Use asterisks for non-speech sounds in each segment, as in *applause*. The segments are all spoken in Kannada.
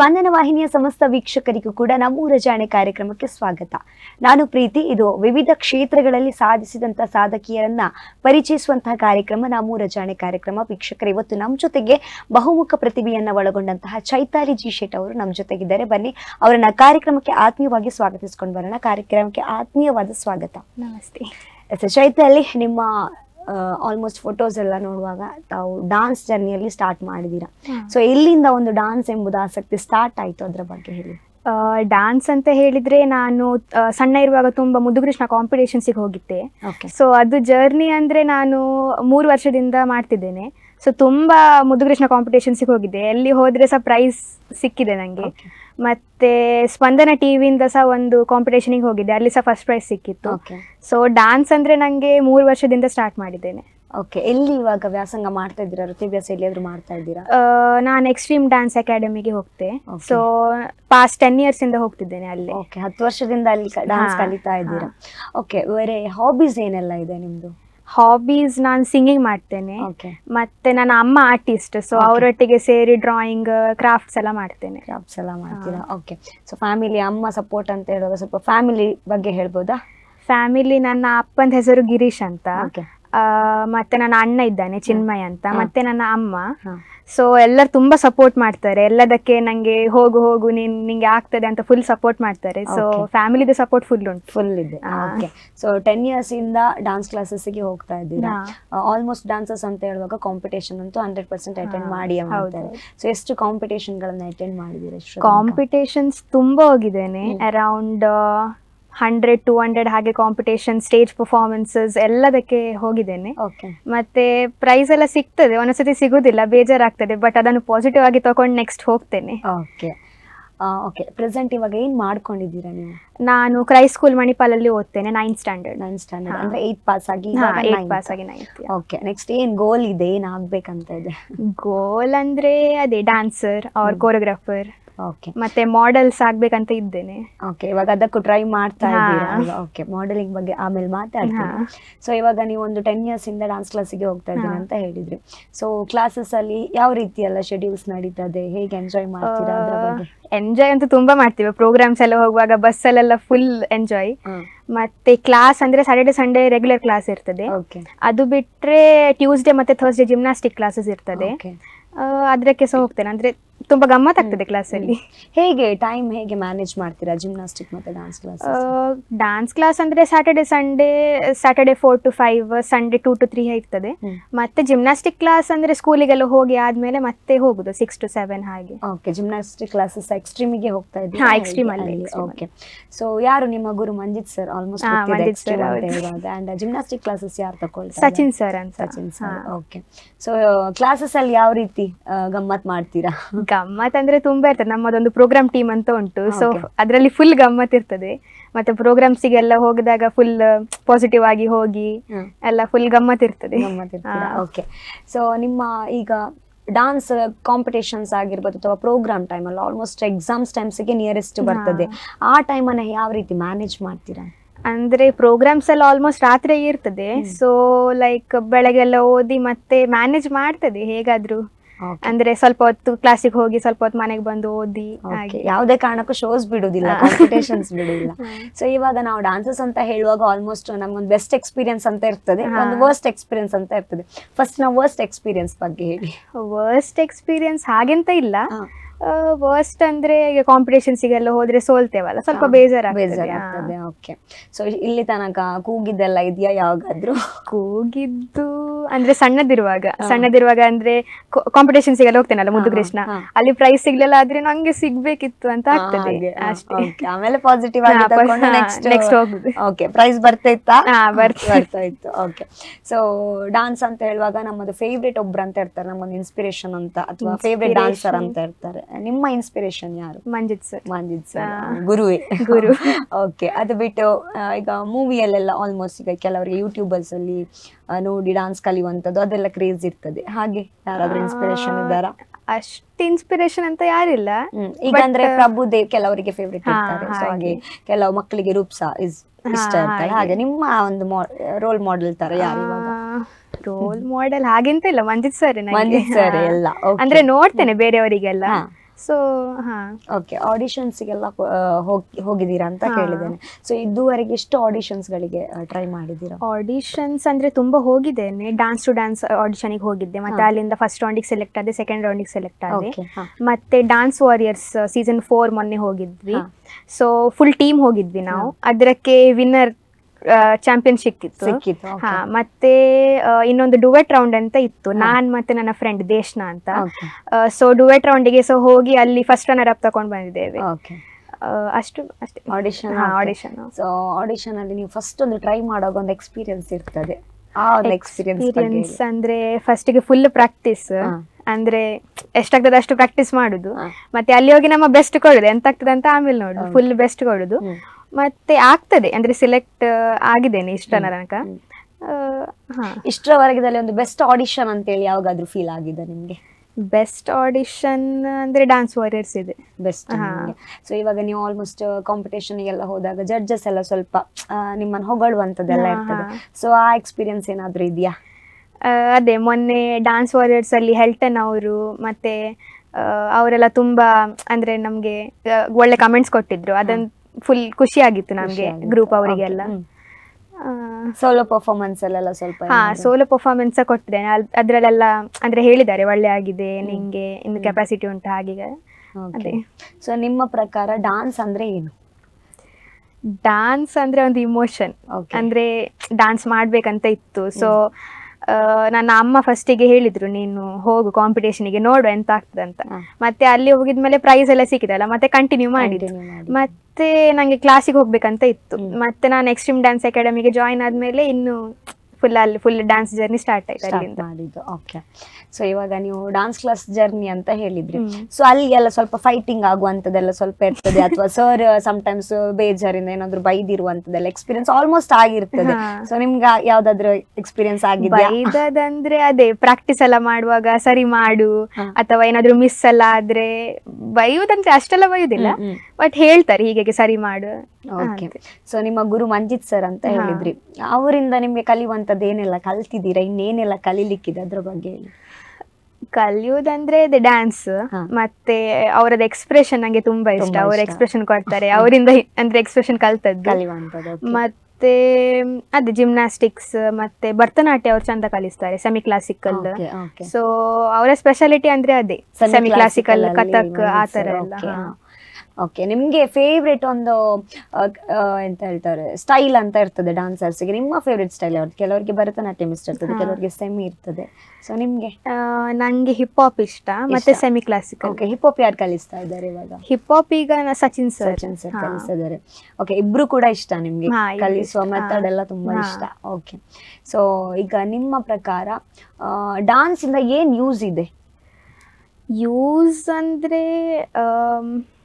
ಸ್ಪಂದನ ವಾಹಿನಿಯ ಸಮಸ್ತ ವೀಕ್ಷಕರಿಗೂ ಕೂಡ ನಮ್ಮೂರ ಜಾಣೆ ಕಾರ್ಯಕ್ರಮಕ್ಕೆ ಸ್ವಾಗತ. ನಾನು ಪ್ರೀತಿ ಇದು ವಿವಿಧ ಕ್ಷೇತ್ರಗಳಲ್ಲಿ ಸಾಧಿಸಿದಂತ ಸಾಧಕಿಯರನ್ನ ಪರಿಚಯಿಸುವಂತಹ ಕಾರ್ಯಕ್ರಮ ನಮ್ಮೂರ ಜಾಣೆ ಕಾರ್ಯಕ್ರಮ. ವೀಕ್ಷಕರು ಇವತ್ತು ನಮ್ಮ ಜೊತೆಗೆ ಬಹುಮುಖ ಪ್ರತಿಭೆಯನ್ನ ಒಳಗೊಂಡಂತಹ ಚೈತಾಲಿ ಜಿ ಶೆಟ್ ಅವರು ನಮ್ಮ ಜೊತೆಗಿದ್ದಾರೆ. ಬನ್ನಿ ಅವರನ್ನ ಕಾರ್ಯಕ್ರಮಕ್ಕೆ ಆತ್ಮೀಯವಾಗಿ ಸ್ವಾಗತಿಸ್ಕೊಂಡು ಬರೋಣ. ಕಾರ್ಯಕ್ರಮಕ್ಕೆ ಆತ್ಮೀಯವಾದ ಸ್ವಾಗತ. ನಮಸ್ತೆ. ಚೈತಾಲಿ ನಿಮ್ಮ ಆಲ್ಮೋಸ್ಟ್ ಫೋಟೋಸ್ ಎಲ್ಲ ನೋಡುವಾಗ ತಾವು ಡಾನ್ಸ್ ಜರ್ನಿಯಲ್ಲಿ ಸ್ಟಾರ್ಟ್ ಮಾಡಿದ್ದೀರಾ ಸೊ ಎಲ್ಲಿಂದ ಒಂದು ಡಾನ್ಸ್ ಎಂಬುದು ಆಸಕ್ತಿ ಸ್ಟಾರ್ಟ್ ಆಯ್ತು ಅದರ ಬಗ್ಗೆ ಹೇಳಿ. ಡಾನ್ಸ್ ಅಂತ ಹೇಳಿದ್ರೆ ನಾನು ಸಣ್ಣ ಇರುವಾಗ ತುಂಬಾ ಮುದುಕೃಷ್ಣ ಕಾಂಪಿಟೇಷನ್ಸಿಗೆ ಹೋಗಿದ್ದೆ. ಸೊ ಅದು ಜರ್ನಿ ಅಂದ್ರೆ ನಾನು ಮೂರು ವರ್ಷದಿಂದ ಮಾಡ್ತಿದ್ದೇನೆ. ಸೊ ತುಂಬಾ ಮುದುಕೃಷ್ಣ ಕಾಂಪಿಟೇಷನ್ಸಿಗೆ ಹೋಗಿದ್ದೆ. ಎಲ್ಲಿ ಹೋದರೆ ಸಹ ಪ್ರೈಸ್ ಸಿಕ್ಕಿದೆ ನನಗೆ ಮತ್ತೆ ಸ್ಪಂದನ ಟಿವಿಯಿಂದ ಸಹ ಒಂದು ಕಾಂಪಿಟೇಷನಿಗೆ ಹೋಗಿದ್ದೆ. ಅಲ್ಲಿ ಸಹ ಫಸ್ಟ್ ಪ್ರೈಸ್ ಸಿಕ್ಕಿತ್ತು. ಓಕೆ ಸೊ ಡಾನ್ಸ್ ಅಂದ್ರೆ ನಂಗೆ ಮೂರು ವರ್ಷದಿಂದ ಸ್ಟಾರ್ಟ್ ಮಾಡಿದ್ದೇನೆ. ಓಕೆ ಎಲ್ಲಿ ಇವಾಗ ವ್ಯಾಸಂಗ ಮಾಡ್ತಾ ಇದ್ದೀರಾ? ವೃತ್ತಿಭ್ಯಾಸ ಎಲ್ಲಿಯಾದ್ರೂ ಮಾಡ್ತಾ ಇದ್ದೀರಾ? ನಾನು ಎಕ್ಸ್ಟ್ರೀಮ್ ಡ್ಯಾನ್ಸ್ ಅಕಾಡೆಮಿಗೆ ಹೋಗ್ತೆ. Okay. So past ten years ಇಂದ ಹೋಗ್ತಿದ್ದೇನೆ ಅಲ್ಲಿ. ಓಕೆ ಹತ್ತು ವರ್ಷದಿಂದ ಅಲ್ಲಿ ಡಾನ್ಸ್ ಹಾ, ಕಲಿತಾ ಇದ್ದೀರಾ? ಓಕೆ ಬೇರೆ ಹಾಬೀಸ್ ಏನೆಲ್ಲ ಇದೆ ನಿಮ್ದು? ಹಾಬೀಸ್ ನಾನು ಸಿಂಗಿಂಗ್ ಮಾಡ್ತೇನೆ. ಓಕೆ ಮತ್ತೆ ನನ್ನ ಅಮ್ಮ ಆರ್ಟಿಸ್ಟ್ ಸೊ. ಅವರೊಟ್ಟಿಗೆ ಸೇರಿ ಡ್ರಾಯಿಂಗ್ ಕ್ರಾಫ್ಟ್ಸ್ ಎಲ್ಲ ಮಾಡ್ತೇನೆ. ಕ್ರಾಫ್ಟ್ಸ್ ಎಲ್ಲ ಮಾಡ್ತೀರಾ? ಓಕೆ ಸೊ ಫ್ಯಾಮಿಲಿ ಅಮ್ಮ ಸಪೋರ್ಟ್ ಅಂತ ಹೇಳುವಾಗ ಸ್ವಲ್ಪ ಫ್ಯಾಮಿಲಿ ಬಗ್ಗೆ ಹೇಳ್ಬೋದಾ? ಫ್ಯಾಮಿಲಿ ನನ್ನ ಅಪ್ಪನ ಹೆಸರು ಗಿರೀಶ್ ಅಂತ. ಮತ್ತೆ ನನ್ನ ಅಣ್ಣ ಇದ್ದಾನೆ ಚಿನ್ಮಯ್ ಅಂತ. ಮತ್ತೆ ನನ್ನ ಅಮ್ಮ. ಸೊ ಎಲ್ಲರೂ ತುಂಬಾ ಸಪೋರ್ಟ್ ಮಾಡ್ತಾರೆ. ಎಲ್ಲದಕ್ಕೆ ನಂಗೆ ಹೋಗು ಹೋಗು ನೀನ್ ನಿಂಗೆ ಆಗ್ತದೆ ಅಂತ ಫುಲ್ ಸಪೋರ್ಟ್ ಮಾಡ್ತಾರೆ. ಸೊ ಫ್ಯಾಮಿಲಿ ಫ್ಯಾಮಿಲಿದು ಸಪೋರ್ಟ್ ಫುಲ್ ಉಂಟು. ಫುಲ್ ಇದೆ. ಓಕೆ ಸೊ ಟೆನ್ ಇಯರ್ಸ್ ಇಂದ ಡಾನ್ಸ್ ಕ್ಲಾಸಸ್ಗೆ ಹೋಗ್ತಾ ಇದ್ದೀರಾ? ಆಲ್ಮೋಸ್ಟ್ ಡಾನ್ಸಸ್ ಅಂತ ಹೇಳುವಾಗ ಕಾಂಪಿಟೇಷನ್ ಅಂತೂ ಹಂಡ್ರೆಡ್ ಪರ್ಸೆಂಟ್ ಅಟೆಂಡ್ ಮಾಡಿ ಅಂತಾರೆ ಮಾಡ್ತಾರೆ ಸೊ ಎಷ್ಟು ಕಾಂಪಿಟೇಷನ್ ಗಳನ್ನ ಅಟೆಂಡ್ ಮಾಡಿದ್ದೀರಾ? ಕಾಂಪಿಟೇಷನ್ಸ್ ತುಂಬಾ ಹೋಗಿದ್ದೇನೆ. ಅರೌಂಡ್ ಹಂಡ್ರೆಡ್ ಟೂ ಹಂಡ್ರೆಡ್ ಹಾಗೆ ಕಾಂಪಿಟೇಷನ್ ಸ್ಟೇಜ್ ಪರ್ಫಾರ್ಮೆನ್ಸಸ್ ಎಲ್ಲದಕ್ಕೆ ಹೋಗಿದ್ದೇನೆ. ಮತ್ತೆ ಪ್ರೈಸ್ ಎಲ್ಲ ಸಿಗ್ತದೆ ಒಂದೊಂದ್ಸತಿ ಸಿಗುದಿಲ್ಲ ಬೇಜಾರಾಗ್ತದೆ ಬಟ್ ಅದನ್ನು ಪಾಸಿಟಿವ್ ಆಗಿ ತಗೊಂಡು ನೆಕ್ಸ್ಟ್ ಹೋಗ್ತೇನೆ. ಓಕೆ ಓಕೆ ಪ್ರೆಸೆಂಟ್ ಇವಾಗ ಏನು ಮಾಡ್ಕೊಂಡಿದ್ದೀರಾ ನೀವು? ನಾನು ಕ್ರೈ ಸ್ಕೂಲ್ ಮಣಿಪಾಲಲ್ಲಿ ಓದ್ತೇನೆ ನೈನ್ ಸ್ಟ್ಯಾಂಡರ್ಡ್ ನೈನ್ ಸ್ಟ್ಯಾಂಡರ್ಡ್ ಅಂದ್ರೆ ಏಟ್ ಪಾಸ್ ಆಗಿ ಪಾಸ್ ಆಗಿ ನೈನ್ತ್ ಓಕೆ ನೆಕ್ಸ್ಟ್ ಏನ್ ಗೋಲ್ ಇದೆ ಏನ್ ಆಗ್ಬೇಕಂತ ಇದೆ? ಗೋಲ್ ಅಂದ್ರೆ ಅದೇ ಡಾನ್ಸರ್ ಆರ್ ಹ್ಮ್. ಕೋರಿಯೋಗ್ರಾಫರ್ ಮತ್ತೆ ಮಾಡೆಲ್ಸ್ ಆಗ್ಬೇಕಂತ ಇದ್ದೇನೆ. ಓಕೆ ಇವಾಗ ಅದಕ್ಕೂ ಟ್ರೈ ಮಾಡ್ತಾ ಓಕೆ ಮಾಡೆಲಿಂಗ್ ಬಗ್ಗೆ ಆಮೇಲೆ ಮಾತಾಡ್ತೀನಿ. ಸೊ ಇವಾಗ ನೀವು ಒಂದು ಟೆನ್ ಇಯರ್ಸ್ ಇಂದ ಡಾನ್ಸ್ ಕ್ಲಾಸಿಗೆ ಹೋಗ್ತಾ ಇದ್ದೀನಿ ಅಂತ ಹೇಳಿದ್ರಿ. ಸೊ ಕ್ಲಾಸಸ್ ಅಲ್ಲಿ ಯಾವ ರೀತಿ ಎಲ್ಲ ಶೆಡ್ಯೂಲ್ಸ್ ನಡೀತದೆ? ಹೇಗೆ ಎಂಜಾಯ್ ಮಾಡ್ತೀರಾ ಎಂಜಾಯ್ ಅಂತೂ ತುಂಬಾ ಮಾಡ್ತೀವಿ. ಪ್ರೋಗ್ರಾಮ್ಸ್ ಎಲ್ಲ ಹೋಗುವಾಗ ಬಸ್ ಅಲ್ಲೆಲ್ಲ ಫುಲ್ ಎಂಜಾಯ್ ಮತ್ತೆ ಕ್ಲಾಸ್ ಅಂದ್ರೆ ಸಾಟರ್ಡೆ ಸಂಡೇ ರೆಗ್ಯುಲರ್ ಕ್ಲಾಸ್ ಇರ್ತದೆ. ಓಕೆ ಅದು ಬಿಟ್ರೆ ಟ್ಯೂಸ್ಡೇ ಮತ್ತೆ ಥರ್ಸ್ಡೇ ಜಿಮ್ನಾಸ್ಟಿಕ್ ಕ್ಲಾಸಸ್ ಇರ್ತದೆ. ಓಕೆ ಅದಕ್ಕೆ ಸಹ ಹೋಗ್ತೇನೆ. ಅಂದ್ರೆ ತುಂಬಾ ಗಮ್ಮತ್ ಆಗ್ತದೆ ಕ್ಲಾಸ್ ಅಲ್ಲಿ ಹೇಗೆ ಟೈಮ್ ಹೇಗೆ ಮ್ಯಾನೇಜ್ ಮಾಡ್ತೀರಾ ಜಿಮ್ನಾಸ್ಟಿಕ್ ಮತ್ತೆ ಡಾನ್ಸ್ ಕ್ಲಾಸ್ ಡಾನ್ಸ್ ಕ್ಲಾಸ್ ಅಂದ್ರೆ Saturday Sunday Saturday four to five Sunday two to three ಇರ್ತದೆ. ಮತ್ತೆ ಜಿಮ್ನಾಸ್ಟಿಕ್ ಕ್ಲಾಸ್ ಅಂದ್ರೆ ಸ್ಕೂಲಿಗೆಲ್ಲ ಹೋಗಿ ಆದ್ಮೇಲೆ ಮತ್ತೆ ಹೋಗುದು ಸಿಕ್ಸ್ ಟು ಸೆವೆನ್ ಹಾಗೆ. ಓಕೆ ಜಿಮ್ನಾಸ್ಟಿಕ್ ಕ್ಲಾಸಸ್ ಎಕ್ಸ್ಟ್ರೀಮಿಗೆ ಹೋಗ್ತಾ ಇದ್ದೀವಿ ಹಾ, ಎಕ್ಸ್ಟ್ರೀಮ್ ಅಲ್ಲಿ, ಓಕೆ ಸೊ ಯಾರು ನಿಮ್ಮ ಗುರು Manjit sir almost Manjit sir. And gymnastic classes ಯಾರು ತಗೊಳ್ತಾರೆ ಸಚಿನ್ ಸರ್ ಅಂತ. Sachin. Sir okay so classes ಅಲ್ಲಿ ಯಾವ ರೀತಿ ಗಮ್ಮತ್ ಮಾಡ್ತೀರಾ? ಗಮ್ಮತ್ ಅಂದ್ರೆ ತುಂಬಾ ಇರ್ತದೆ. ನಮ್ಮದೊಂದು ಪ್ರೋಗ್ರಾಮ್ ಟೀಮ್ ಅಂತ ಉಂಟು. ಸೊ. ಅದರಲ್ಲಿ ಫುಲ್ ಗಮ್ಮತ್ ಇರ್ತದೆ. ಮತ್ತೆ ಪ್ರೋಗ್ರಾಮ್ಸ್ ಪ್ರೋಗ್ರಾಮ್ಸಿಗೆಲ್ಲ ಹೋಗಿದಾಗ ಫುಲ್ ಪಾಸಿಟಿವ್ ಆಗಿ ಹೋಗಿ. ಎಲ್ಲ ಫುಲ್ ಗಮ್ಮತ್ ಇರ್ತದೆ. ಓಕೆ ಸೊ ನಿಮ್ಮ ಈಗ ಡಾನ್ಸ್ ಕಾಂಪಿಟೇಷನ್ಸ್ ಆಗಿರ್ಬೋದು ಅಥವಾ ಪ್ರೋಗ್ರಾಮ್ ಟೈಮ್ ಅಲ್ಲಿ ಆಲ್ಮೋಸ್ಟ್ ಎಕ್ಸಾಮ್ಸ್ ಟೈಮ್ಸ್ಗೆ ನಿಯರೆಸ್ಟ್ ಬರ್ತದೆ. ಆ ಟೈಮನ್ನ ಯಾವ ರೀತಿ ಮ್ಯಾನೇಜ್ ಮಾಡ್ತೀರಾ? ಅಂದ್ರೆ ಪ್ರೋಗ್ರಾಮ್ಸ್ ಎಲ್ಲ ಆಲ್ಮೋಸ್ಟ್ ರಾತ್ರಿ ಇರ್ತದೆ. ಸೊ ಲೈಕ್ ಬೆಳಗ್ಗೆಲ್ಲ ಓದಿ ಮತ್ತೆ ಮ್ಯಾನೇಜ್ ಮಾಡ್ತದೆ ಹೇಗಾದ್ರೂ. ಅಂದ್ರೆ ಸ್ವಲ್ಪ ಹೊತ್ತು ಕ್ಲಾಸಿಗೆ ಹೋಗಿ ಸ್ವಲ್ಪ ಹೊತ್ತು ಮನೆಗೆ ಬಂದು ಓದಿ ಯಾವುದೇ ಕಾರಣಕ್ಕೂ ಶೋಸ್ ಬಿಡುದಿಲ್ಲ ಕಾಂಪಿಟೇಷನ್ಸ್ ಬಿಡುದಿಲ್ಲ. *laughs* ಸೊ ಇವಾಗ ನಾವು ಡಾನ್ಸಸ್ ಅಂತ ಹೇಳುವಾಗ ಆಲ್ಮೋಸ್ಟ್ ನಮ್ಗೊಂದು ಬೆಸ್ಟ್ ಎಕ್ಸ್ಪೀರಿಯನ್ಸ್ ಅಂತ ಇರ್ತದೆ. ಒಂದು ವರ್ಸ್ಟ್ ಎಕ್ಸ್ಪೀರಿಯನ್ಸ್ ಅಂತ ಇರ್ತದೆ. ಫಸ್ಟ್ ನಾವು ವರ್ಸ್ಟ್ ಎಕ್ಸ್ಪೀರಿಯನ್ಸ್ ಬಗ್ಗೆ ಹೇಳಿ. ವರ್ಸ್ಟ್ ಎಕ್ಸ್ಪೀರಿಯನ್ಸ್ ಹಾಗೆಂತ ಇಲ್ಲ. ವರ್ಸ್ಟ್ ಅಂದ್ರೆ ಈಗ ಕಾಂಪಿಟೇಷನ್ಸಿಗೆಲ್ಲ ಹೋದ್ರೆ ಸೋಲ್ತೇವಲ್ಲ ಸ್ವಲ್ಪ ಬೇಜಾರ ಬೇಜಾರಾಗ್ತದೆ. ಓಕೆ ಸೊ ಇಲ್ಲಿ ತನಕ ಕೂಗಿದ್ದೆಲ್ಲ ಇದೆಯಾ ಯಾವಾಗಾದ್ರೂ? ಕೂಗಿದ್ದು ಅಂದ್ರೆ ಸಣ್ಣದಿರುವಾಗ ಸಣ್ಣದಿರುವಾಗ ಅಂದ್ರೆ ಕಾಂಪಿಟೇಷನ್ ಸಿಗಲ್ಲ ಹೋಗ್ತೇನಲ್ಲ ಮುದ್ದು ಕೃಷ್ಣ? ಅಲ್ಲಿ ಪ್ರೈಸ್ ಸಿಗ್ಲಿಲ್ಲ ಆದ್ರೆ ನಂಗೆ ಸಿಗ್ಬೇಕಿತ್ತು ಅಂತ ಆಗ್ತದೆ. ಅಷ್ಟೇ. ಆಮೇಲೆ ಪಾಸಿಟಿವ್ ನೆಕ್ಸ್ಟ್ ಹೋಗುದು. ಓಕೆ ಪ್ರೈಸ್ ಬರ್ತಾ ಇತ್ತಾ? ಬರ್ತಾ ಇತ್ತು. ಓಕೆ ಸೊ ಡಾನ್ಸ್ ಅಂತ ಹೇಳುವಾಗ ನಮ್ಮದು ಫೇವ್ರೇಟ್ ಒಬ್ರು ಅಂತ ಇರ್ತಾರೆ ನಮ್ಮೊಂದು ಇನ್ಸ್ಪಿರೇಷನ್ ಅಂತ ಅಥವಾ ಫೇವ್ರೇಟ್ ಡಾನ್ಸರ್ ಅಂತ ಇರ್ತಾರೆ. ನಿಮ್ಮ ಇನ್ಸ್ಪಿರೇಷನ್ ಯಾರು? ಮಂಜಿತ್ ಸರ್. ಮಂಜಿತ್ ಸರ್. ಗುರುವೇ. ಗುರು. *laughs* ಓಕೆ ಅದು ಬಿಟ್ಟು ಈಗ ಮೂವಿಯಲ್ಲೆಲ್ಲ ಆಲ್ಮೋಸ್ಟ್ ಈಗ ಕೆಲವರಿಗೆ ಯೂಟ್ಯೂಬರ್ಸ್ ಅಲ್ಲಿ ನೋಡಿ ಡಾನ್ಸ್ ಕಲಿಯುವಂಥದ್ದು ಅದೆಲ್ಲ ಕ್ರೇಜ್ ಇರ್ತದೆ ಹಾಗೆ ಯಾರಾದ್ರೂ ಇನ್ಸ್ಪಿರೇಷನ್ ಇದ್ದಾರಾ ಅಷ್ಟು ಇನ್ಸ್ಪಿರೇಷನ್ ಅಂತ ಯಾರಿಲ್ಲ. ಈಗ ಅಂದ್ರೆ ಪ್ರಭು ದೇವ್ ಕೆಲವರಿಗೆ ಫೇವ್ರೇಟ್ ಇರ್ತಾರೆ ಹಾಗೆ. ಕೆಲವು ಮಕ್ಕಳಿಗೆ ರೂಪ್ಸಾ ಇಸ್ ಇಷ್ಟ ಇರ್ತಾರೆ ಹಾಗೆ. ನಿಮ್ಮ ಒಂದು ರೋಲ್ ಮಾಡೆಲ್ ತರ ಯಾರು ರೋಲ್ ಮಾಡೆಲ್ ಹಾಗೆಂತ ಇಲ್ಲ ಮಂಜಿತ್ ಸರ್ ಮಂಜಿತ್ ಸರ್ ಎಲ್ಲ. ಅಂದ್ರೆ ನೋಡ್ತೇನೆ ಬೇರೆಯವರಿಗೆಲ್ಲ. ಸೊ ಹಾ. ಓಕೆ ಆಡಿಷನ್ಸ್ಗೆಲ್ಲ ಹೋಗಿ ಹೋಗಿದ್ದೀರಾ ಅಂತ. ಕೇಳಿದ್ದೇನೆ. ಸೊ ಇದುವರೆಗೆ ಎಷ್ಟು ಆಡಿಷನ್ಸ್ಗಳಿಗೆ ಟ್ರೈ ಮಾಡಿದ್ದೀರಾ? ಆಡಿಷನ್ಸ್ ಅಂದ್ರೆ ತುಂಬಾ ಹೋಗಿದ್ದೇನೆ. ಡಾನ್ಸ್ ಟು ಡಾನ್ಸ್ ಆಡಿಷನ್ಗೆ ಹೋಗಿದ್ದೆ. ಮತ್ತೆ ಅಲ್ಲಿಂದ ಫಸ್ಟ್ ರೌಂಡಿಗೆ ಸೆಲೆಕ್ಟ್ ಆದೆ ಸೆಕೆಂಡ್ ರೌಂಡಿಗೆ ಸೆಲೆಕ್ಟ್ ಆದೆ. ಮತ್ತೆ ಡಾನ್ಸ್ ವಾರಿಯರ್ಸ್ ಸೀಸನ್ ಫೋರ್ ಮೊನ್ನೆ ಹೋಗಿದ್ವಿ. ಸೊ ಫುಲ್ ಟೀಮ್ ಹೋಗಿದ್ವಿ ನಾವು. ಅದಕ್ಕೆ ವಿನ್ನರ್ ಚಾಂಪಿಯನ್ ಸಿಕ್ಕಿತ್ತು ಸಿಕ್ಕಿತ್ತು. ಹಾ ಮತ್ತೆ ಇನ್ನೊಂದು ಡುವೆಟ್ ರೌಂಡ್ ಅಂತ ಇತ್ತು. ನಾನ್ ಮತ್ತೆ ನನ್ನ ಫ್ರೆಂಡ್ ದೇಶ್ನ ಅಂತ. ಸೊ ಡುವೆಟ್ ರೌಂಡಿಗೆ ಸೊ ಹೋಗಿ ಅಲ್ಲಿ ಫಸ್ಟ್ ರನ್ನರ್ ಅಪ್ ತಗೊಂಡ್ ಬಂದಿದ್ದೇವೆ. ಅಷ್ಟು ಅಷ್ಟೇ. ಆಡಿಷನ್ ಆಡಿಷನ್ ಸೊ ಆಡಿಷನ್ ಅಲ್ಲಿ ನೀವು ಫಸ್ಟ್ ಒಂದು ಟ್ರೈ ಮಾಡೋ ಒಂದು ಎಕ್ಸ್ಪೀರಿಯನ್ಸ್ ಇರ್ತದೆ. ಆ ಒಂದು ಎಕ್ಸ್ಪೀರಿಯನ್ಸ್ ಅಂದ್ರೆ ಫಸ್ಟಿಗೆ ಫುಲ್ ಪ್ರಾಕ್ಟೀಸ್ ಅಂದ್ರೆ ಎಷ್ಟಾಗ್ತದೆ ಅಷ್ಟು ಪ್ರಾಕ್ಟೀಸ್ ಮಾಡುದು. ಮತ್ತೆ ಅಲ್ಲಿ ಹೋಗಿ ನಮ್ಮ ಬೆಸ್ಟ್ ಕೊಡುದು. ಎಂತ ಆಗ್ತದೆ ಅಂತ ಆಮೇಲೆ ನೋಡುದು. ಫುಲ್ ಬೆಸ್ಟ್ ಕೊಡುದು. ಮತ್ತೆ ಆಗ್ತದೆ ಅಂದ್ರೆ ಸಿಲೆಕ್ಟ್ ಆಗಿದ್ದೇನೆ ಇಷ್ಟ ತನಕ. ಇಷ್ಟರವರೆಗದಲ್ಲಿ ಒಂದು ಬೆಸ್ಟ್ ಆಡಿಷನ್ ಅಂತೇಳಿ ಯಾವಾಗಾದ್ರೂ ಫೀಲ್ ಆಗಿದೆ ನಿಮ್ಗೆ? ಬೆಸ್ಟ್ ಆಡಿಷನ್ ಅಂದ್ರೆ ಡಾನ್ಸ್ ವಾರಿಯರ್ಸ್ ಇದೆ. ಬೆಸ್ಟ್. ಸೊ ಇವಾಗ ನೀವು ಆಲ್ಮೋಸ್ಟ್ ಕಾಂಪಿಟೇಷನ್ ಎಲ್ಲ ಹೋದಾಗ ಜಡ್ಜಸ್ ಎಲ್ಲ ಸ್ವಲ್ಪ ನಿಮ್ಮನ್ನು ಹೊಗಳುವಂಥದ್ದೆಲ್ಲ ಇರ್ತದೆ. ಸೊ ಆ ಎಕ್ಸ್ಪೀರಿಯನ್ಸ್ ಏನಾದ್ರೂ ಇದೆಯಾ? ಅದೇ ಮೊನ್ನೆ ಡಾನ್ಸ್ ವಾರಿಯರ್ಸ್ ಅಲ್ಲಿ ಹೆಲ್ಟನ್ ಅವರು ಮತ್ತೆ ಅವರೆಲ್ಲ ತುಂಬಾ ಅಂದ್ರೆ ನಮ್ಗೆ ಒಳ್ಳೆ ಕಮೆಂಟ್ಸ್ ಕೊಟ್ಟಿದ್ರು. ಅದನ್ ಫುಲ್ ಖುಷಿ ಆಗಿತ್ತು ನಮ್ಗೆ ಗ್ರೂಪ್ ಅವರಿಗೆಲ್ಲ. ಸೋಲೋ ಪರ್ಫಾರ್ಮೆನ್ಸ್ ಅಲ್ಲೆಲ್ಲ ಸ್ವಲ್ಪ ಹಾ? ಸೋಲೋ ಪರ್ಫಾರ್ಮೆನ್ಸ್ ಕೊಟ್ಟಿದ್ದೇನೆ. ಅದ್ರಲ್ಲೆಲ್ಲ ಅಂದ್ರೆ ಹೇಳಿದ್ದಾರೆ ಒಳ್ಳೆ ಆಗಿದೆ ನಿಂಗೆ ಇನ್ನು ಕೆಪಾಸಿಟಿ ಉಂಟು ಹಾಗೀಗ. ಅದೇ. ಸೊ ನಿಮ್ಮ ಪ್ರಕಾರ ಡಾನ್ಸ್ ಅಂದ್ರೆ ಏನು? ಡಾನ್ಸ್ ಅಂದ್ರೆ ಒಂದು ಇಮೋಷನ್. ಅಂದ್ರೆ ಡಾನ್ಸ್ ಮಾಡ್ಬೇಕಂತ ಇತ್ತು. ಸೊ ನನ್ನ ಅಮ್ಮ ಫಸ್ಟಿಗೆ ಹೇಳಿದ್ರು ನೀನು ಹೋಗು ಕಾಂಪಿಟೇಷನ್ಗೆ ನೋಡು ಎಂತ ಆಗ್ತದೆ ಅಂತ ಮತ್ತೆ ಅಲ್ಲಿ ಹೋಗಿದ್ಮೇಲೆ ಪ್ರೈಸ್ ಎಲ್ಲ ಸಿಕ್ಕಿದಲ್ಲ ಮತ್ತೆ ಕಂಟಿನ್ಯೂ ಮಾಡಿದ್ದು. ಮತ್ತೆ ನಂಗೆ ಕ್ಲಾಸಿಗೆ ಹೋಗ್ಬೇಕಂತ ಇತ್ತು. ಮತ್ತೆ ನಾನು ಎಕ್ಸ್ಟ್ರೀಮ್ ಡ್ಯಾನ್ಸ್ ಅಕಾಡೆಮಿಗೆ ಜಾಯಿನ್ ಆದ್ಮೇಲೆ ಇನ್ನು ಫುಲ್ ಅಲ್ಲಿ ಫುಲ್ ಡ್ಯಾನ್ಸ್ ಜರ್ನಿ ಸ್ಟಾರ್ಟ್ ಆಯ್ತು ಅಲ್ಲಿಂದ. ಮಾಡಿದ್ದು. ಓಕೆ ಸೊ ಇವಾಗ ನೀವು ಡಾನ್ಸ್ ಕ್ಲಾಸ್ ಜರ್ನಿ ಅಂತ ಹೇಳಿದ್ರಿ. ಸೊ ಅಲ್ಲಿಗೆಲ್ಲ ಸ್ವಲ್ಪ ಫೈಟಿಂಗ್ ಆಗುವಂತದೆಲ್ಲ ಸ್ವಲ್ಪ ಇರ್ತದೆ ಅಥವಾ *laughs* ಸರ್ ಟೈಮ್ಸ್ ಬೇಜಾರಿಂದ ಏನಾದ್ರು ಬೈದಿರುವಂತದೆಲ್ಲ ಎಕ್ಸ್ಪೀರಿಯನ್ಸ್ ಆಲ್ಮೋಸ್ಟ್ ಆಗಿರ್ತದೆ. ಸೊ ನಿಮ್ಗೆ ಯಾವ್ದಾದ್ರು ಎಕ್ಸ್ಪೀರಿಯನ್ಸ್ ಆಗಿದೆ ಬೈದದಂದ್ರೆ ಅದೇ ಪ್ರಾಕ್ಟೀಸ್ ಎಲ್ಲ ಮಾಡುವಾಗ ಸರಿ ಮಾಡು ಅಥವಾ ಏನಾದ್ರು ಮಿಸ್ ಎಲ್ಲ ಆದ್ರೆ ಬೈಯುವುದಂದ್ರೆ ಅಷ್ಟೆಲ್ಲ ಬೈಯುದಿಲ್ಲ. ಬಟ್ ಹೇಳ್ತಾರೆ ಹೀಗೆ ಸರಿ ಮಾಡು. ಓಕೆ. ಸೊ ನಿಮ್ಮ ಗುರು ಮಂಜಿತ್ ಸರ್ ಅಂತ ಹೇಳಿದ್ರಿ. ಅವರಿಂದ ನಿಮ್ಗೆ ಕಲಿಯುವಂತದ್ದು ಏನೆಲ್ಲ ಕಲ್ತಿದ್ದೀರಾ? ಇನ್ನೇನೆಲ್ಲ ಕಲಿಲಿಕ್ಕಿದೆ ಅದ್ರ ಬಗ್ಗೆ ಹೇಳಿ. ಕಲಿಯುವುದಂದ್ರೆ ಇದೆ ಡ್ಯಾನ್ಸ್ ಮತ್ತೆ ಅವರದ ಎಕ್ಸ್ಪ್ರೆಷನ್ ನಂಗೆ ತುಂಬಾ ಇಷ್ಟ. ಅವ್ರ. ಎಕ್ಸ್ಪ್ರೆಷನ್ ಕೊಡ್ತಾರೆ. ಅವರಿಂದ ಅಂದ್ರೆ ಎಕ್ಸ್ಪ್ರೆಷನ್ ಕಲ್ತದ್ದು. ಮತ್ತೆ ಅದೇ ಜಿಮ್ನಾಸ್ಟಿಕ್ಸ್ ಮತ್ತೆ ಭರತನಾಟ್ಯ ಅವ್ರು ಚಂದ ಕಲಿಸ್ತಾರೆ ಸೆಮಿ ಕ್ಲಾಸಿಕಲ್. ಸೊ ಅವರ ಸ್ಪೆಷಾಲಿಟಿ ಅಂದ್ರೆ ಅದೇ. ಸೆಮಿ ಕ್ಲಾಸಿಕಲ್ ಕಥಕ್ ಆ ತರ ಎಲ್ಲ. ಓಕೆ ನಿಮಗೆ ಫೇವ್ರೆಟ್ ಒಂದು ಎಂತ ಹೇಳ್ತಾರೆ ಸ್ಟೈಲ್ ಅಂತ ಇರ್ತದೆ ಡಾನ್ಸರ್ಸ್ಗೆ ನಿಮ್ಮ ಫೇವ್ರೆಟ್ ಸ್ಟೈಲ್ ಯಾವ್ದು? ಕೆಲವರಿಗೆ ಭರತನಾಟ್ಯಂ ಇಷ್ಟ ಇರ್ತದೆ ಕೆಲವರಿಗೆ ಸೆಮಿ ಇರ್ತದೆ. ಸೊ ನಿಮಗೆ? ನನಗೆ ನಂಗೆ ಹಿಪ್ ಹಾಪ್ ಇಷ್ಟ ಮತ್ತೆ semi classical okay hip hop ಯಾರು ಕಲಿಸ್ತಾ ಇದ್ದಾರೆ ಇವಾಗ? ಹಿಪ್ ಹಾಪ್ ಈಗ ನ- ಸಚಿನ್ ಸರ್ ಸಚಿನ್ ಸರ್ ಕಲಿಸ್ತಿದ್ದಾರೆ ಓಕೆ ಇಬ್ರು ಕೂಡ ಇಷ್ಟ ನಿಮಗೆ? ಕಲಿಸುವ. ಮೆಥಡ್ ಎಲ್ಲ. ತುಂಬಾ ಇಷ್ಟ. ಓಕೆ ಸೊ ಈಗ ನಿಮ್ಮ ಪ್ರಕಾರ ಡಾನ್ಸ್ ಇಂದ ಏನ್ ಯೂಸ್ ಇದೆ? ಯೂಸ್ ಅಂದ್ರೆ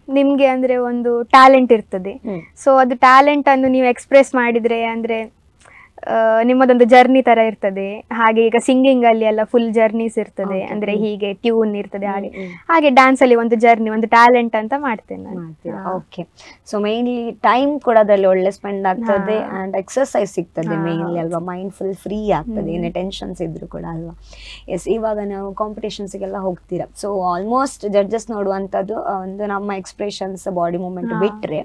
ನಿಮ್ಗೆ ಅಂದ್ರೆ ಒಂದು ಟ್ಯಾಲೆಂಟ್ ಇರ್ತದೆ. ಸೊ ಅದು ಟ್ಯಾಲೆಂಟ್ ಅನ್ನು ನೀವು ಎಕ್ಸ್ಪ್ರೆಸ್ ಮಾಡಿದ್ರೆ ಅಂದ್ರೆ ನಿಮ್ಮದೊಂದು ಜರ್ನಿ ತರ ಇರ್ತದೆ. ಹಾಗೆ ಈಗ ಸಿಂಗಿಂಗ್ ಅಲ್ಲಿ ಎಲ್ಲ ಫುಲ್ ಜರ್ನೀಸ್ ಇರ್ತದೆ. ಅಂದ್ರೆ ಹೀಗೆ ಟ್ಯೂನ್ ಇರ್ತದೆ ಹಾಗೆ. ಹಾಗೆ ಡ್ಯಾನ್ಸ್ ಅಲ್ಲಿ ಒಂದು ಜರ್ನಿ ಒಂದು ಟ್ಯಾಲೆಂಟ್ ಅಂತ ಮಾಡ್ತೇನೆ ನಾನು. ಓಕೆ ಸೊ ಮೇನ್ಲಿ ಟೈಮ್ ಕೂಡ ಅದರಲ್ಲಿ ಒಳ್ಳೆ ಸ್ಪೆಂಡ್ ಆಗ್ತದೆ. ಅಂಡ್ ಎಕ್ಸರ್ಸೈಸ್ ಸಿಗ್ತದೆ ಮೇನ್ಲಿ ಅಲ್ವಾ? ಮೈಂಡ್ ಫುಲ್ ಫ್ರೀ ಆಗ್ತದೆ. ಏನೇ ಟೆನ್ಷನ್ಸ್ ಇದ್ರು ಕೂಡ ಅಲ್ವಾ? ಎಸ್ ಇವಾಗ ನಾವು ಕಾಂಪಿಟೇಷನ್ಸ್ಗೆಲ್ಲ ಹೋಗ್ತೀರಾ? ಸೊ ಆಲ್ಮೋಸ್ಟ್ ಜಡ್ಜಸ್ ನೋಡುವಂಥದ್ದು ಆ, ಒಂದು ನಮ್ಮ ಎಕ್ಸ್ಪ್ರೆಷನ್ಸ್ ಬಾಡಿ ಮೂಮೆಂಟ್. ಬಿಟ್ರೆ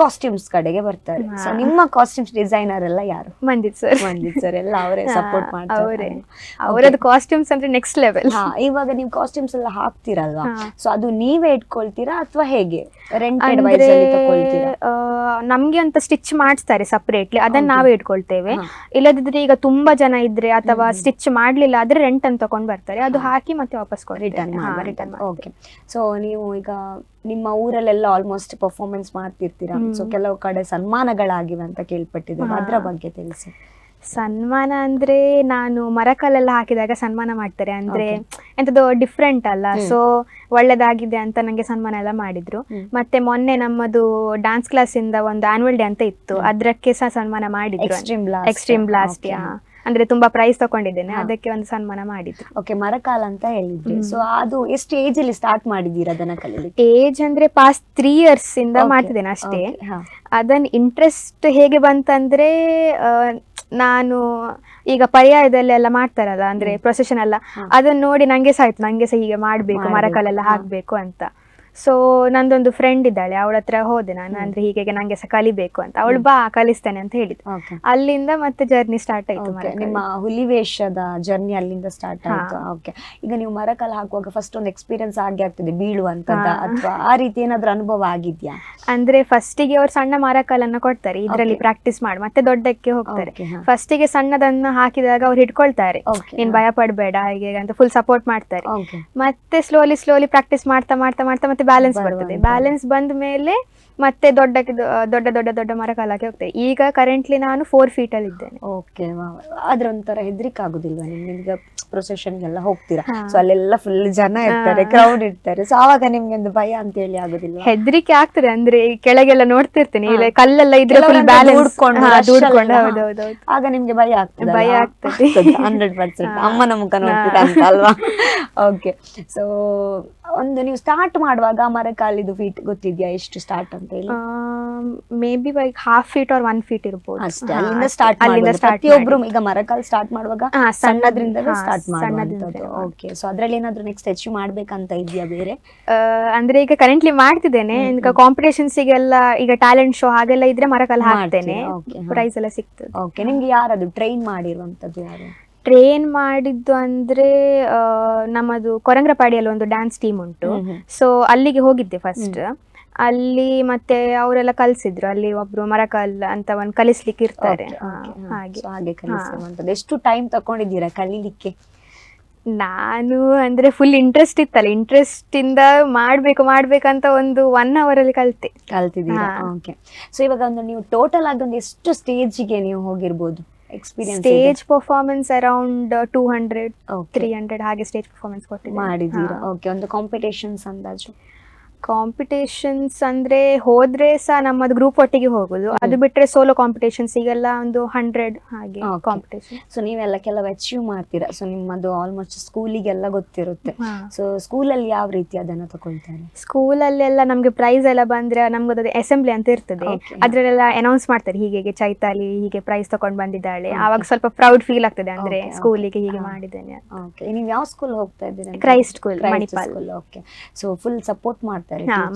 ಕಾಸ್ಟ್ಯೂಮ್ಸ್ ಕಡೆಗೆ ಬರ್ತಾರೆ. ಸೊ ನಿಮ್ಮ ಕಾಸ್ಟ್ಯೂಮ್ಸ್ ಡಿಸೈನರ್ ಎಲ್ಲ ಯಾರು? ಮಂಜಿತ್ ಸರ್. ಮಂಜಿತ್ ಸರ್ ಎಲ್ಲ ಅವರೇ ಸಪೋರ್ಟ್ ಮಾಡ್ತಾರೆ. ಅವರೇ. ಅವರದ್ದು ಕಾಸ್ಟ್ಯೂಮ್ಸ್ ಅಂದ್ರೆ ನೆಕ್ಸ್ಟ್ ಲೆವೆಲ್ ಹಾ ಇವಾಗ ನೀವು ಕಾಸ್ಟ್ಯೂಮ್ಸ್ ಎಲ್ಲ ಹಾಕ್ತಿರಲ್ವಾ? ಸೊ ಅದು ನೀವೇ ಇಟ್ಕೊಳ್ತೀರಾ ಅಥವಾ ಹೇಗೆ? ರೆಂಟೆಡ್ ವೈಸ್ ಅಲ್ಲಿ ತಗೊಳ್ತೀರಾ ನಮ್ಗೆ ಅಂತ ಸ್ಟಿಚ್ ಮಾಡಿಸ್ತಾರೆ ಸಪ್ರೇಟ್ಲಿ ಅದನ್ನ. ನಾವೇ ಇಟ್ಕೊಳ್ತೇವೆ. ಇಲ್ಲದಿದ್ರೆ ಈಗ ತುಂಬಾ ಜನ ಇದ್ರೆ ಅಥವಾ ಸ್ಟಿಚ್ ಮಾಡ್ಲಿಲ್ಲ ಆದ್ರೆ ರೆಂಟ್ ಅಂತ ತಗೊಂಡ್ ಬರ್ತಾರೆ. ಅದು ಹಾಕಿ ಮತ್ತೆ ವಾಪಸ್ ರಿಟರ್ನ್ ರಿಟರ್ನ್ ಓಕೆ ಸೊ ನೀವು ಈಗ ನಿಮ್ಮ ಊರಲ್ಲೆಲ್ಲ ಆಲ್ಮೋಸ್ಟ್ ಪರ್ಫಾರ್ಮೆನ್ಸ್ ಮಾಡ್ತಿರ್ತೀರಾ. ಸೊ ಕೆಲವು ಕಡೆ ಸನ್ಮಾನಗಳಾಗಿವೆ ಅಂತ ಕೇಳ್ಪಟ್ಟಿದ್ದೇವೆ. ಅದರ ಬಗ್ಗೆ ತಿಳಿಸಿ. ಸನ್ಮಾನ ಅಂದ್ರೆ ನಾನು ಮರಕಲ್ಲೆಲ್ಲ ಹಾಕಿದಾಗ ಸನ್ಮಾನ ಮಾಡ್ತಾರೆ. ಅಂದ್ರೆ. ಎಂತದೋ ಡಿಫ್ರೆಂಟ್ ಅಲ್ಲ. ಸೊ ಒಳ್ಳೇದಾಗಿದೆ ಅಂತ ನಂಗೆ ಸನ್ಮಾನ ಎಲ್ಲ ಮಾಡಿದ್ರು. ಮತ್ತೆ ಮೊನ್ನೆ ನಮ್ಮದು ಡಾನ್ಸ್ ಕ್ಲಾಸ್ ಇಂದ ಒಂದು ಆನ್ಯುವಲ್ ಡೇ ಅಂತ ಇತ್ತು. ಅದಕ್ಕೆ ಸಹ ಸನ್ಮಾನ ಮಾಡಿದ್ರು. ಎಕ್ಸ್ಟ್ರೀಮ್ ಬ್ಲಾಸ್ಟ್ ಎಕ್ಸ್ಟ್ರೀಮ್ ಬ್ಲಾಸ್ಟ್ ಅಂದ್ರೆ ತುಂಬಾ ಪ್ರೈಸ್ ತಗೊಂಡಿದ್ದೇನೆ ಅದಕ್ಕೆ ಒಂದು ಸನ್ಮಾನ ಮಾಡಿದ್ರು ಓಕೆ ಮರಕಾಲ ಅಂತ ಹೇಳಿದ್ರು. ಸೊ ಅದು ಎಷ್ಟು ಏಜ್ ಅಲ್ಲಿ ಸ್ಟಾರ್ಟ್ ಮಾಡಿದ್ದೀರಾ ಅದನ್ನ ಕಲೀಲಿಕ್ಕೆ ಏಜ್ ಅಂದ್ರೆ ಪಾಸ್ಟ್ ತ್ರೀ ಇಯರ್ಸ್ ಇಂದ ಮಾಡ್ತಿದ್ದೇನೆ ಅಷ್ಟೇ ಅದನ್. ಅದನ್ನ ಇಂಟ್ರೆಸ್ಟ್ ಹೇಗೆ ಬಂತಂದ್ರೆ ನಾನು ಈಗ ಪರ್ಯಾಯದಲ್ಲೆಲ್ಲ ಮಾಡ್ತಾರಲ್ಲ ಅಂದ್ರೆ. ಪ್ರೊಸೆಷನ್ ಎಲ್ಲ. ಅದನ್ನ ನೋಡಿ ನಂಗೆ ಸಹ ಆಯ್ತು ನಂಗೆ ಸಹ ಹೀಗೆ ಮಾಡ್ಬೇಕು ಮರಕಲ್ಲೆಲ್ಲ ಮರಕಲೆಲ್ಲ. ಹಾಕ್ಬೇಕು ಅಂತ ಸೊ ನಂದೊಂದು ಫ್ರೆಂಡ್ ಇದ್ದಾಳೆ ಅವಳ ಹತ್ರ ಹೋದೆ ನಾನು. ಅಂದ್ರೆ ಹೀಗೆ ನಂಗೆ ಸಹ ಕಲಿಬೇಕು ಅಂತ. ಅವಳು ಬಾ ಕಲಿಸ್ತೇನೆ ಅಂತ ಹೇಳಿದ್ ಅಲ್ಲಿಂದ ಮತ್ತೆ ಜರ್ನಿ ಸ್ಟಾರ್ಟ್ ಆಯ್ತು Okay. ನಿಮ್ಮ ಹುಲಿ ವೇಷದ ಜರ್ನಿ ಅಲ್ಲಿಂದ ಸ್ಟಾರ್ಟ್ ಹಾ. ಆಯ್ತು. ಓಕೆ ಈಗ ನೀವು ಮರಕಲ್ ಹಾಕುವಾಗ ಫಸ್ಟ್ ಒಂದು ಎಕ್ಸ್ಪೀರಿಯನ್ಸ್ ಆಗಿ ಆಗ್ತದೆ ಬೀಳುವಂತದ್ದ ಹಾ. ಅಥವಾ ಆ ರೀತಿ ಏನಾದ್ರೂ ಅನುಭವ ಆಗಿದ್ಯಾ? ಅಂದ್ರೆ ಫಸ್ಟಿಗೆ ಅವ್ರು ಸಣ್ಣ ಮರಕಲ್ಲನ್ನ ಕೊಡ್ತಾರೆ ಇದರಲ್ಲಿ Okay. ಪ್ರಾಕ್ಟೀಸ್ ಮಾಡಿ ಮತ್ತೆ ದೊಡ್ಡಕ್ಕೆ ಹೋಗ್ತಾರೆ. ಫಸ್ಟ್ಗೆ ಫಸ್ಟಿಗೆ ಸಣ್ಣದನ್ನ ಹಾಕಿದಾಗ ಅವ್ರು ಹಿಡ್ಕೊಳ್ತಾರೆ. Okay, ನೀನ್ ಭಯ ಪಡ್ಬೇಡ ಹೀಗೆ ಅಂತ ಫುಲ್ ಸಪೋರ್ಟ್ ಮಾಡ್ತಾರೆ. Okay. ಮತ್ತೆ ಸ್ಲೋಲಿ ಸ್ಲೋಲಿ ಪ್ರಾಕ್ಟೀಸ್ ಮಾಡ್ತಾ ಮಾಡ್ತಾ ಮಾಡ್ತಾ ಮತ್ತೆ ಬ್ಯಾಲೆನ್ಸ್ ಬರ್ತದೆ. ಬ್ಯಾಲೆನ್ಸ್ ಬಂದ ಮೇಲೆ ಮತ್ತೆ ದೊಡ್ಡ ದೊಡ್ಡ ದೊಡ್ಡ ದೊಡ್ಡ ಮರ ಕಾಲಕ್ಕೆ ಹೋಗ್ತೇವೆ ಈಗ ಕರೆಂಟ್ಲಿ ನಾನು ಫೋರ್ ಫೀಟ್ ಅಲ್ಲಿ ಇದ್ದೇನೆ. ಓಕೆ ಆದ್ರೆ ಒಂಥರ ಹೆದರಿಕೆ ಆಗುದಿಲ್ವಾ ನಿಮ್ಗೆ ಪ್ರೊಸೆಷನ್ ಎಲ್ಲ ಹೋಗ್ತೀರಾ. ಸೊ ಅಲ್ಲೆಲ್ಲ ಫುಲ್ ಜನ ಇರ್ತಾರೆ. ಕ್ರೌಡ್ ಇರ್ತಾರೆ. ಸೊ ಆವಾಗ ನಿಮ್ಗೆ ಒಂದು ಭಯ ಅಂತ ಹೇಳಿ ಆಗುದಿಲ್ಲ ಹೆದ್ರಿಕೆ ಆಗ್ತದೆ. ಅಂದ್ರೆ ಈ ಕೆಳಗೆಲ್ಲ ನೋಡ್ತಿರ್ತೀನಿ. ಇಲ್ಲ ಕಲ್ಲೆಲ್ಲ ಇದ್ರೆ ಫುಲ್ ಬ್ಯಾಲೆನ್ಸ್ ಹೌದೌದು ಆಗ ನಿಮ್ಗೆ ಭಯ ಆಗ್ತದೆ ಭಯ ಆಗ್ತದೆ. Hundred percent. ಅಮ್ಮನ ಮುಖ ನೋಡ್ತೀರಾ ಅಂತ ಅಲ್ವಾ? ಓಕೆ ಸೊ ಒಂದು ನೀವು ಸ್ಟಾರ್ಟ್ ಮಾಡುವಾಗ ಮರಕಾಲಿದು ಫೀಟ್ ಗೊತ್ತಿದ್ಯಾ ಎಷ್ಟು ಸ್ಟಾರ್ಟ್ ಅಂತ ಹೇಳಿ? Maybe like half feet or one feet ಇರ್ಬೋದು. ಅಷ್ಟೇ ಅಲ್ಲಿಂದ ಸ್ಟಾರ್ಟ್ ಅಲ್ಲಿಂದ ಪ್ರತಿಯೊಬ್ರು ಈಗ ಮರಕಾಲ್ ಸ್ಟಾರ್ಟ್ ಮಾಡುವಾಗ ಹಾ, ಸಣ್ಣದ್- ಸಣ್ಣದ್ರಿಂದಲೇ ಹಾ, ಸ್ಟಾರ್ಟ್ ಮಾಡುವಂತದ್ದು ಓಕೆ ಸೊ ಅದರಲ್ಲಿ ಏನಾದ್ರು ನೆಕ್ಸ್ಟ್ ಅಚೀವ್ ಮಾಡ್ಬೇಕಂತ ಇದೆಯಾ ಬೇರೆ? ಅಂದ್ರೆ ಈಗ ಕರೆಂಟ್ಲಿ ಮಾಡ್ತಿದ್ದೇನೆ. ಈಗ ಕಾಂಪಿಟೇಷನ್ಸ್ ಗೆಲ್ಲ ಈಗ ಟ್ಯಾಲೆಂಟ್ ಶೋ ಹಾಗೆಲ್ಲ ಇದ್ರೆ ಮರಕಾಲ್ ಹಾಕ್ತೇನೆ. ಪ್ರೈಸ್ ಎಲ್ಲ ಸಿಗ್ತದೆ. ಓಕೆ ನಿಮ್ಗೆ ಯಾರದು ಟ್ರೈನ್ ಮಾಡಿರುವಂತದ್ದು ಯಾರು? ಟ್ರೈನ್ ಮಾಡಿದ್ದು ಅಂದ್ರೆ ಆ, ನಮ್ಮದು ಕೊರಂಗ್ರಪಾಡಿಯಲ್ಲಿ ಒಂದು ಡ್ಯಾನ್ಸ್ ಟೀಮ್ ಉಂಟು. ಸೊ ಅಲ್ಲಿಗೆ ಹೋಗಿದ್ದೆ ಫಸ್ಟ್ ಅಲ್ಲಿ ಮತ್ತೆ ಅವರೆಲ್ಲ ಕಲ್ಸಿದ್ರು. ಅಲ್ಲಿ ಒಬ್ರು ಮರಕಲ್ ಅಂತ ಒಂದು ಕಲಿಸ್ಲಿಕ್ಕೆ ಇರ್ತಾರೆ. Okay, ಹಾ, okay, ಹಾ. ಹಾಗೆ. So ಹಾಗೆ ಕಲಿಸುವಂತದ್ದು ಎಷ್ಟು ಟೈಮ್ ತಕೊಂಡಿದ್ದೀರಾ ಕಲೀಲಿಕ್ಕೆ? ನಾನು ಅಂದ್ರೆ ಫುಲ್ ಇಂಟ್ರೆಸ್ಟ್ ಇತ್ತಲ್ಲ. ಇಂಟ್ರೆಸ್ಟ್ ಇಂದ ಮಾಡ್ಬೇಕು ಮಾಡ್ಬೇಕಂತ ಒಂದು ಒನ್ ಅವರ್ ಅಲ್ಲಿ ಕಲ್ತೆ. ಕಲ್ತಿದ್ದೀರಾ? ಹಾ. ಓಕೆ ಸೊ ಇವಾಗ ಒಂದು ನೀವು ಟೋಟಲ್ ಆಗಿ ಒಂದು ಎಷ್ಟು ಸ್ಟೇಜಿಗೆ ನೀವು ಹೋಗಿರ್ಬೋದು? Experience stage performance around two hundred three hundred ಹಾಗೆ ಸ್ಟೇಜ್ ಪರ್ಫಾರ್ಮೆನ್ಸ್ ಕೊಟ್ಟಿದ್ದೀರಾ. ಓಕೆ ಒಂದು ಕಾಂಪಿಟೇಷನ್ಸ್ ಅಂದಾಜು. ಕಾಂಪಿಟೇಷನ್ಸ್ ಅಂದ್ರೆ ಹೋದ್ರೆ ಸಹ ನಮ್ಮದು ಗ್ರೂಪ್ ಒಟ್ಟಿಗೆ ಹೋಗುದು. ಅದು ಬಿಟ್ರೆ ಸೋಲೋ ಕಾಂಪಿಟೇಷನ್ಸ್ ಈಗೆಲ್ಲ ಒಂದು ಹಂಡ್ರೆಡ್ ಹಾಗೆ. ಕಾಂಪಿಟೇಷನ್ ಸೊ ನೀವೆಲ್ಲ ಕೆಲವು ಅಚೀವ್ ಮಾಡ್ತೀರಾ? ಸೊ ನಿಮ್ಮದು ಆಲ್ಮೋಸ್ಟ್ ಸ್ಕೂಲಿಗೆಲ್ಲ ಗೊತ್ತಿರುತ್ತೆ. ಸೊ ಸ್ಕೂಲಲ್ಲಿ ಯಾವ ರೀತಿ ಅದನ್ನ ತಗೊಳ್ತಾರೆ? ಸ್ಕೂಲಲ್ಲೆಲ್ಲ ನಮ್ಗೆ ಪ್ರೈಸ್ ಎಲ್ಲ ಬಂದ್ರೆ ನಮ್ಗೆ ಅಸೆಂಬ್ಲಿ ಅಂತ ಇರ್ತದೆ. ಅದ್ರಲ್ಲೆಲ್ಲ ಅನೌನ್ಸ್ ಮಾಡ್ತಾರೆ ಹೀಗೆ ಹೀಗೆ ಚೈತಾಲಿ ಹೀಗೆ ಪ್ರೈಸ್ ತಗೊಂಡ್ ಬಂದಿದ್ದಾಳೆ. ಅವಾಗ ಆವಾಗ ಸ್ವಲ್ಪ ಪ್ರೌಡ್ ಫೀಲ್ ಆಗ್ತದೆ ಅಂದ್ರೆ. ಸ್ಕೂಲಿಗೆ ಹೀಗೆ. ಮಾಡಿದ್ದೇನೆ ಓಕೆ ನೀವು ಯಾವ ಸ್ಕೂಲ್ ಹೋಗ್ತಾ ಇದ್ದೀರಾ? Christ school Manipal. School okay so full support ಮಾಡ್ತಾರೆ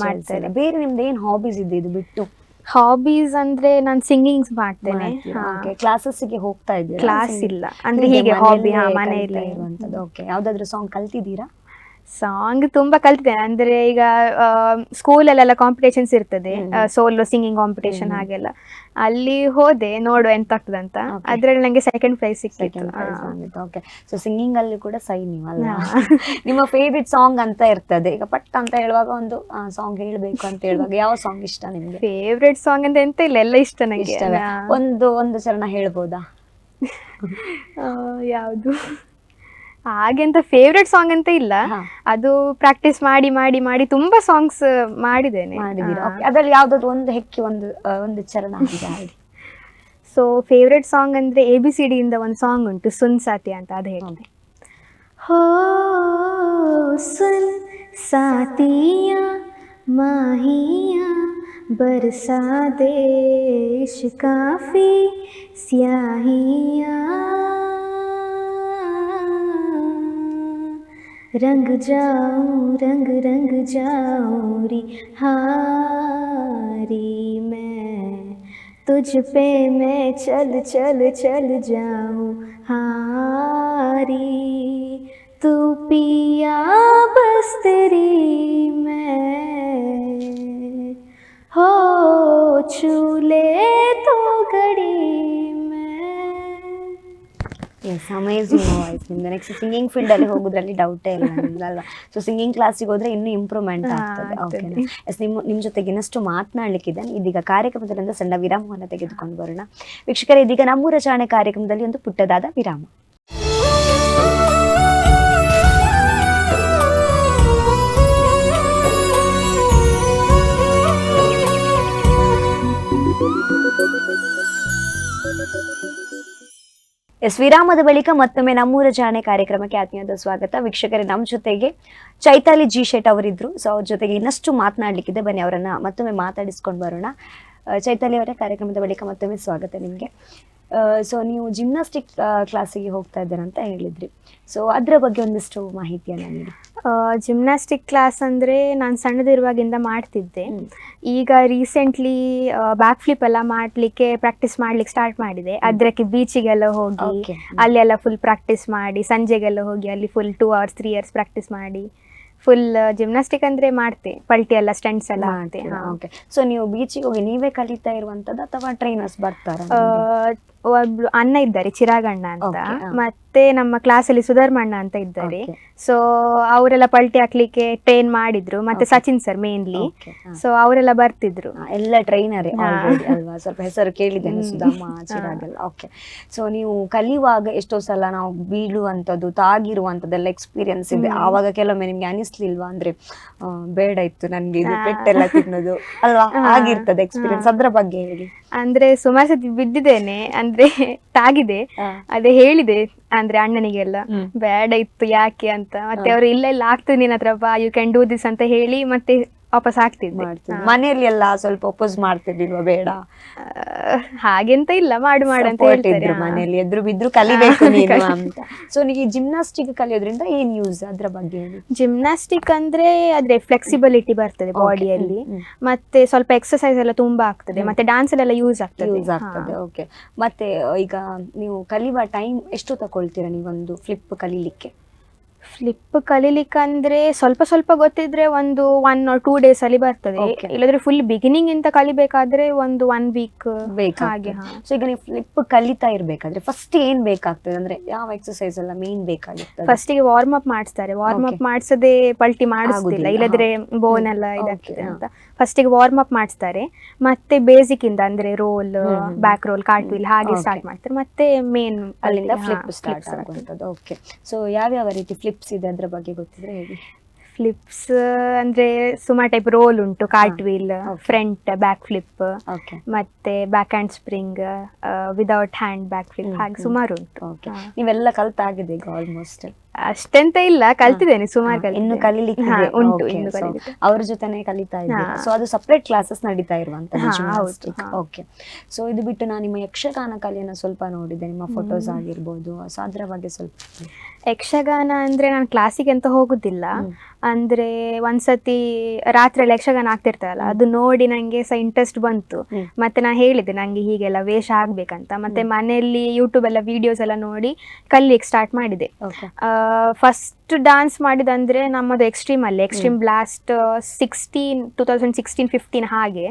ಮಾಡ್ತಾರೆ. ಬೇರೆ ನಿಮ್ದು ಏನ್ ಹಾಬೀಸ್ ಇದೆ ಇದು ಬಿಟ್ಟು? ಹಾಬೀಸ್ ಅಂದ್ರೆ ನಾನು ಸಿಂಗಿಂಗ್ ಮಾಡ್ತೇನೆ. ಕ್ಲಾಸಸ್ಗೆ ಹೋಗ್ತಾ ಇದ್ದೀರಾ? ಕ್ಲಾಸ್ ಇಲ್ಲ. ಅಂದ್ರೆ ಹೀಗೆ ಹಾಬಿ ಹಾ ಮನೆಯಲ್ಲೇ ಓಕೆ ಯಾವ್ದಾದ್ರು ಸಾಂಗ್ ಕಲ್ತಿದ್ದೀರಾ? ಸಾಂಗ್ ತುಂಬಾ ಕಲ್ತಿದ್ದೇನೆ. ಅಂದ್ರೆ ಈಗ ಸ್ಕೂಲಲ್ಲೆಲ್ಲ ಕಾಂಪಿಟೇಷನ್ಸ್ ಇರ್ತದೆ. ಸೋಲೋ ಸಿಂಗಿಂಗ್ ಕಾಂಪಿಟೇಷನ್ ಹಾಗೆಲ್ಲ. ಅಲ್ಲಿ ಹೋದೆ ನೋಡು ಎಂತ ಆಗ್ತದೆ ಅಂತ ಅದ್ರಲ್ಲಿ ನಂಗೆ ಸೆಕೆಂಡ್ ಪ್ರೈಸ್ ಸಿಕ್ಕಿತ್ತು. ಓಕೆ ಸೊ ಸಿಂಗಿಂಗ್ ಅಲ್ಲಿ ಕೂಡ ಸೈ ನೀವು ಅಲ್ಲ *laughs* ನಿಮ್ಮ ಫೇವ್ರೆಟ್ ಸಾಂಗ್ ಅಂತ ಇರ್ತದೆ. ಈಗ ಪಟ್ ಅಂತ ಹೇಳುವಾಗ ಒಂದು ಸಾಂಗ್ ಹೇಳ್ಬೇಕು ಅಂತ ಹೇಳುವಾಗ ಯಾವ ಸಾಂಗ್ ಇಷ್ಟ ನಿಮ್ಗೆ? ಫೇವ್ರೆಟ್ ಸಾಂಗ್ ಅಂತ ಎಂತ ಇಲ್ಲ. ಎಲ್ಲ ಇಷ್ಟ ನಂಗೆ. ಒಂದು ಒಂದು ಚರಣ ಹೇಳ್ಬೋದಾ? *laughs* ಯಾವ್ದು? ಹಾಗೆಂತ ಫೇವ್ರೆಟ್ ಸಾಂಗ್ ಅಂತ ಇಲ್ಲ ಹಾ. ಅದು ಪ್ರಾಕ್ಟೀಸ್ ಮಾಡಿ ಮಾಡಿ ಮಾಡಿ ತುಂಬಾ ಸಾಂಗ್ಸ್ ಮಾಡಿದ್ದೇನೆ ಮಾಡಿದೀರಾ ಓಕೆ ಅದ್ರಲ್ಲಿ ಯಾವ್ದಾದ್ರು ಒಂದು ಹೆಕ್ಕಿ ಒಂದು ಆ, ಒಂದು ಚರಣ ಹಾಗೆ ಹಾಡಿ ಸೊ ಫೇವ್ರೆಟ್ ಸಾಂಗ್ ಅಂದ್ರೆ ಎ ಬಿ ಸಿ ಡಿ ಇಂದ ಒಂದು ಸಾಂಗ್ ಉಂಟು ಸುನ್ ಸಾತಿ ಅಂತ ಅದು ಹೇಳ್ತೀನಿ हो सुन साथिया माहिया बरसा देश काफी स्याहिया रंग जाऊँ, रंग रंग जाऊँ री हारी मैं। तुझ पे मैं चल चल चल जाऊँ हारी। तू पिया बस तेरी मैं। हो चूले तो घड़ी ಎಸ್ ಅಮೇಝಿಂಗ್ ವಾಯ್ಸ್ ನಿಮ್ದು ನೆಕ್ಸ್ಟ್ ಸಿಂಗಿಂಗ್ ಫೀಲ್ಡ್ ಅಲ್ಲಿ ಹೋಗೋದ್ರಲ್ಲಿ ಡೌಟೇ ಇಲ್ಲ ಅಲ್ವಾ ಸೊ ಸಿಂಗಿಂಗ್ ಕ್ಲಾಸಿಗೆ ಹೋದ್ರೆ ಇನ್ನೂ ಇಂಪ್ರೂವ್ಮೆಂಟ್ ಆಗ್ತದೆ. ಓಕೆ ಎಸ್ ನಿಮ್ಮ ನಿಮ್ಮ ಜೊತೆಗೆ ಇನ್ನಷ್ಟು ಮಾತನಾಡ್ಲಿಕ್ಕಿದೆ. ಇದೀಗ ಕಾರ್ಯಕ್ರಮದಲ್ಲಿಂದ ಸಣ್ಣ ವಿರಾಮವನ್ನು ತೆಗೆದುಕೊಂಡು ಬರೋಣ. ವೀಕ್ಷಕರ ಇದೀಗ ನಮ್ಮೂರ ಚಾಣೆ ಕಾರ್ಯಕ್ರಮದಲ್ಲಿ ಒಂದು ಪುಟ್ಟದಾದ ವಿರಾಮ. ಎಸ್ ವಿರಾಮದ ಬಳಿಕ ಮತ್ತೊಮ್ಮೆ ನಮ್ಮೂರ ಜಾಣೆ ಕಾರ್ಯಕ್ರಮಕ್ಕೆ ಆತ್ಮೀಯದ ಸ್ವಾಗತ. ವೀಕ್ಷಕರೇ ನಮ್ಮ ಜೊತೆಗೆ ಚೈತಾಲಿ ಜಿ ಶೆಟ್ ಅವರಿದ್ರು. ಸೊ ಅವ್ರ ಜೊತೆಗೆ ಇನ್ನಷ್ಟು ಮಾತನಾಡ್ಲಿಕ್ಕಿದೆ. ಬನ್ನಿ ಅವರನ್ನ ಮತ್ತೊಮ್ಮೆ ಮಾತಾಡಿಸ್ಕೊಂಡು ಬರೋಣ. ಚೈತಾಲಿ ಅವರೇ ಕಾರ್ಯಕ್ರಮದ ಬಳಿಕ ಮತ್ತೊಮ್ಮೆ ಸ್ವಾಗತ ನಿಮಗೆ. ಸೊ ನೀವು ಜಿಮ್ನಾಸ್ಟಿಕ್ ಕ್ಲಾಸಿಗೆ ಹೋಗ್ತಾ ಇದ್ದೀರಂತ ಅಂತ ಹೇಳಿದ್ರಿ. ಸೊ ಅದರ ಬಗ್ಗೆ ಒಂದಿಷ್ಟು ಮಾಹಿತಿಯನ್ನ ನೀಡಿ. ಜಿಮ್ನಾಸ್ಟಿಕ್ ಕ್ಲಾಸ್ ಅಂದರೆ ನಾನು ಸಣ್ಣದಿರುವಾಗಿಂದ ಮಾಡ್ತಿದ್ದೆ. ಈಗ ರೀಸೆಂಟ್ಲಿ ಬ್ಯಾಕ್ ಫ್ಲಿಪ್ ಎಲ್ಲ ಮಾಡ್ಲಿಕ್ಕೆ ಪ್ರಾಕ್ಟೀಸ್ ಮಾಡ್ಲಿಕ್ಕೆ ಸ್ಟಾರ್ಟ್ ಮಾಡಿದೆ. ಅದಕ್ಕೆ ಬೀಚಿಗೆಲ್ಲ ಹೋಗಿ ಅಲ್ಲಿ ಅಲ್ಲೆಲ್ಲ ಫುಲ್ ಪ್ರಾಕ್ಟೀಸ್ ಮಾಡಿ ಸಂಜೆಗೆಲ್ಲ ಹೋಗಿ ಅಲ್ಲಿ full two hours three hours practice ಮಾಡಿ ಫುಲ್ ಜಿಮ್ನಾಸ್ಟಿಕ್ ಅಂದ್ರೆ ಮಾಡ್ತೆ. ಪಲ್ಟಿ ಎಲ್ಲ ಸ್ಟಂಟ್ಸ್ ಎಲ್ಲ. ಓಕೆ ಸೊ ನೀವು ಬೀಚಿಗೆ ಹೋಗಿ ನೀವೇ ಕಲಿತಾ ಇರುವಂತದ್ದು ಅಥವಾ ಟ್ರೈನರ್ಸ್ ಬರ್ತಾರೆ ಒಬ್ಳು ಅಣ್ಣ ಇದ್ದಾರೆ ಚಿರಾಗಣ್ಣ ಅಂತ. ಮತ್ತೆ ನಮ್ಮ ಕ್ಲಾಸಲ್ಲಿ ಸುಧರ್ಮಣ್ಣ ಅಂತ ಇದ್ದಾರೆ. ಸೊ ಅವರೆಲ್ಲ ಪಲ್ಟಿ ಹಾಕ್ಲಿಕ್ಕೆ ಟ್ರೈನ್ ಮಾಡಿದ್ರು. ಮತ್ತೆ ಸಚಿನ್ ಸರ್ ಮೇನ್ಲಿ ಸೊ ಅವರೆಲ್ಲ ಬರ್ತಿದ್ರು. ಎಲ್ಲ ಟ್ರೈನರ್ ಅಲ್ವಾ? ಸ್ವಲ್ಪ ಹೆಸರು ಕೇಳಿದ್ದೇನೆ ಹ್ಮ್. ಸುಧಾಮ ಚಿರಾಗೆಲ್ಲ ಓಕೆ ಸೊ ನೀವು ಕಲಿಯುವಾಗ ಎಷ್ಟೋ ಸಲ ನಾವು ಬೀಳುವಂಥದ್ದು ತಾಗಿರುವಂಥದ್ದೆಲ್ಲ ಎಕ್ಸ್ಪೀರಿಯನ್ಸ್ ಇದೆ. ಆವಾಗ ಕೆಲವೊಮ್ಮೆ ನಿಮ್ಗೆ ಅನಿಸ್ಲಿಲ್ವಾ? ಅಂದ್ರೆ ಬೇಡ ಇತ್ತು ನನ್ಗೆ ಇದು. ಪೆಟ್ಟೆಲ್ಲ ತಿನ್ನೋದು. ಅಲ್ವಾ? ಆಗಿರ್ತದೆ ಎಕ್ಸ್ಪೀರಿಯನ್ಸ್. ಅದ್ರ ಬಗ್ಗೆ ಹೇಳಿ. ಅಂದ್ರೆ ಸುಮಾರು ಸತಿ ಬಿದ್ದಿದ್ದೇನೆ ಅಂದ್ರೆ ತಾಗಿದೆ. ಅದೇ ಹೇಳಿದೆ ಅಂದ್ರೆ ಅಣ್ಣನಿಗೆಲ್ಲ. ಬೇಡ ಇತ್ತು ಯಾಕೆ ಅಂತ. ಮತ್ತೆ ಅವ್ರು ಅವರು ಇಲ್ಲ ಇಲ್ಲ ಆಗ್ತದೆ ನಿನ್ನ ಹತ್ರ ಬಾ ಯು ಕ್ಯಾನ್ ಡೂ ದಿಸ್ ಅಂತ ಹೇಳಿ ಮತ್ತೆ ವಾಪಸ್ ಆಗ್ತಿದ್ದೆ ಮಾಡ್ತೀವಿ ಮನೆಯಲ್ಲಿ ಎಲ್ಲ ಸ್ವಲ್ಪ ಒಪ್ಪೋಸ್ ಮಾಡ್ತಿದ್ದಿಲ್ವಾ ಬೇಡ. ಹಾಗೆಂತ ಇಲ್ಲ. ಮಾಡು ಮಾಡು ಅಂತ ಹೇಳ್ತಾರೆ. ಮನೆಯಲ್ಲಿ. ಎದ್ರು ಬಿದ್ರು ಕಲಿಬೇಕು ನೀನು ಅಂತ. ಸೊ ನಿಮಗೆ ಜಿಮ್ನಾಸ್ಟಿಕ್ ಕಲಿಯೋದ್ರಿಂದ ಏನ್ ಯೂಸ್ ಅದ್ರ ಬಗ್ಗೆ ಜಿಮ್ನಾಸ್ಟಿಕ್ ಅಂದ್ರೆ ಅದ್ರೆ ಫ್ಲೆಕ್ಸಿಬಿಲಿಟಿ ಬರ್ತದೆ. ಬಾಡಿಯಲ್ಲಿ. ಮತ್ತೆ ಸ್ವಲ್ಪ ಎಕ್ಸರ್ಸೈಸ್ ಎಲ್ಲ ತುಂಬಾ ಆಗ್ತದೆ. ಮತ್ತೆ ಡಾನ್ಸ್ ಎಲ್ಲ ಯೂಸ್ ಆಗ್ತದೆ. ಯೂಸ್ ಆಗ್ತದೆ. ಓಕೆ ಮತ್ತೆ ಈಗ ನೀವು ಕಲಿಯುವ ಟೈಮ್ ಎಷ್ಟು ತಗೊಳ್ತೀರಾ ನೀವೊಂದು ಫ್ಲಿಪ್ ಕಲೀಲಿಕ್ಕೆ? ಫ್ಲಿಪ್ ಕಲೀಲಿಕ್ಕೆ ಅಂದ್ರೆ ಸ್ವಲ್ಪ ಸ್ವಲ್ಪ ಗೊತ್ತಿದ್ರೆ ಒಂದು ಒನ್ ಆರ್ ಟೂ ಡೇಸ್ ಅಲ್ಲಿ ಬರ್ತದೆ. Okay. ಇಲ್ಲದ್ರೆ ಫುಲ್ ಬಿಗಿನಿಂಗ್ ಇಂದ ಕಲಿಬೇಕಾದ್ರೆ ಒಂದು ಒನ್ ವೀಕ್ ಹಾಗೆ ಹಾ. ಸೊ ಈಗ ನೀವು ಫ್ಲಿಪ್ ಕಲಿತಾ ಇರ್ಬೇಕಾದ್ರೆ ಫಸ್ಟ್ ಏನ್ ಬೇಕಾಗ್ತದೆ? ಅಂದ್ರೆ ಯಾವ ಎಕ್ಸರ್ಸೈಸ್ ಎಲ್ಲ ಮೇನ್ ಫಸ್ಟ್ಗೆ ವಾರ್ಮ್ ಅಪ್ ಮಾಡಿಸ್ತಾರೆ. Warm up Okay. ಮಾಡಿಸದೆ ಪಲ್ಟಿ ಮಾಡಿಸ್ತಿಲ್ಲ. ಆಗುದಿಲ್ಲ, ಇಲ್ಲದ್ರೆ ಬೋನ್. ಎಲ್ಲ Okay, ಇದಾಗ್ತದೆ ಹಾ. ಅಂತ. ಫಸ್ಟಿಗೆ ವಾರ್ಮ್ ಅಪ್ ಮಾಡಿಸ್ತಾರೆ. ಮತ್ತೆ ಬೇಸಿಕ್ ಇಂದ ಅಂದ್ರೆ ರೋಲ್ ಹ್ಮ್, ಹ್ಮ್. ಬ್ಯಾಕ್ ರೋಲ್ ಕಾರ್ಟ್ ವೀಲ್ ಹಾಗೆ Okay. ಸ್ಟಾರ್ಟ್ ಮಾಡ್ತಾರೆ. ಮತ್ತೆ ಮೇನ್ ಅಲ್ಲಿಂದ ಫ್ಲಿಪ್ ಸ್ಟಾರ್ಟ್ ಆಗುವಂಥದ್ದು. ಓಕೆ ಸೊ ಯಾವ್ಯಾವ ರೀತಿ ಫ್ಲಿಪ್ಸ್ ಇದೆ ಅದ್ರ ಬಗ್ಗೆ ಗೊತ್ತಿದ್ರೆ ಹೇಳಿ. ಫ್ಲಿಪ್ಸ್ ಅಂದ್ರೆ ಸುಮಾರು ಟೈಪ್ ರೋಲ್ ಉಂಟು cartwheel front back flip ಮತ್ತೆ back handspring without hand back flip ಹಾಗೆ ಸುಮಾರು ಉಂಟು. ನೀವೆಲ್ಲ ಕಲ್ತಾಗಿದೆ ಈಗ ಆಲ್ಮೋಸ್ಟ್ ಅಷ್ಟೆಂತ ಇಲ್ಲ ಕಲ್ತಿದ್ದೇನೆ ಸುಮಾರು ಇನ್ನು. ಕಲೀಲಿಕ್ಕೆ. ಉಂಟು. ಅವ್ರ ಜೊತೆನೆ ಕಲಿತಾ ಇದ್ದೀನಿ. ಸೊ ಅದು ಸಪ್ರೇಟ್ ಕ್ಲಾಸಸ್ ನಡೀತಾ ಇರುವಂತದ್ದು ಹಾ, ಜಿಮ್ನಾಸ್ಟಿಕ್ ಹೌದು, ಹಾ. ಓಕೆ ಸೊ ಇದು ಬಿಟ್ಟು ನಾನು ನಿಮ್ಮ ಯಕ್ಷಗಾನ ಕಲೆಯನ್ನ ಸ್ವಲ್ಪ ನೋಡಿದೆ ನಿಮ್ಮ ಫೋಟೋಸ್ ಆಗಿರ್ಬೋದು. ಸೊ ಅದ್ರ ಬಗ್ಗೆ ಸ್ವಲ್ಪ. ಯಕ್ಷಗಾನ ಅಂದ್ರೆ ನಾನು ಕ್ಲಾಸಿಗೆ ಅಂತ ಹೋಗುದಿಲ್ಲ. ಅಂದ್ರೆ ಒಂದ್ಸತಿ ರಾತ್ರಿ ಯಕ್ಷಗಾನ ಆಗ್ತಿರ್ತದಲ್ಲ ಅದು ನೋಡಿ ನಂಗೆ ಸಹ ಇಂಟ್ರೆಸ್ಟ್ ಬಂತು. ಮತ್ತೆ ನಾನು ಹೇಳಿದೆ ನಂಗೆ ಹೀಗೆಲ್ಲ ವೇಷ ಆಗ್ಬೇಕಂತ. ಮತ್ತೆ ಮನೆಯಲ್ಲಿ ಯೂಟ್ಯೂಬ್ ಎಲ್ಲ ವಿಡಿಯೋಸ್ ಎಲ್ಲ ನೋಡಿ ಕಲಿಯಕ್ಕೆ ಸ್ಟಾರ್ಟ್ ಮಾಡಿದೆ. ಫಸ್ಟ್ ಡಾನ್ಸ್ ಮಾಡಿದಂದ್ರೆ ನಮ್ಮದು ಎಕ್ಸ್ಟ್ರೀಮ್ ಅಲ್ಲಿ extreme blast sixteen two thousand sixteen fifteen ಹಾಗೆ.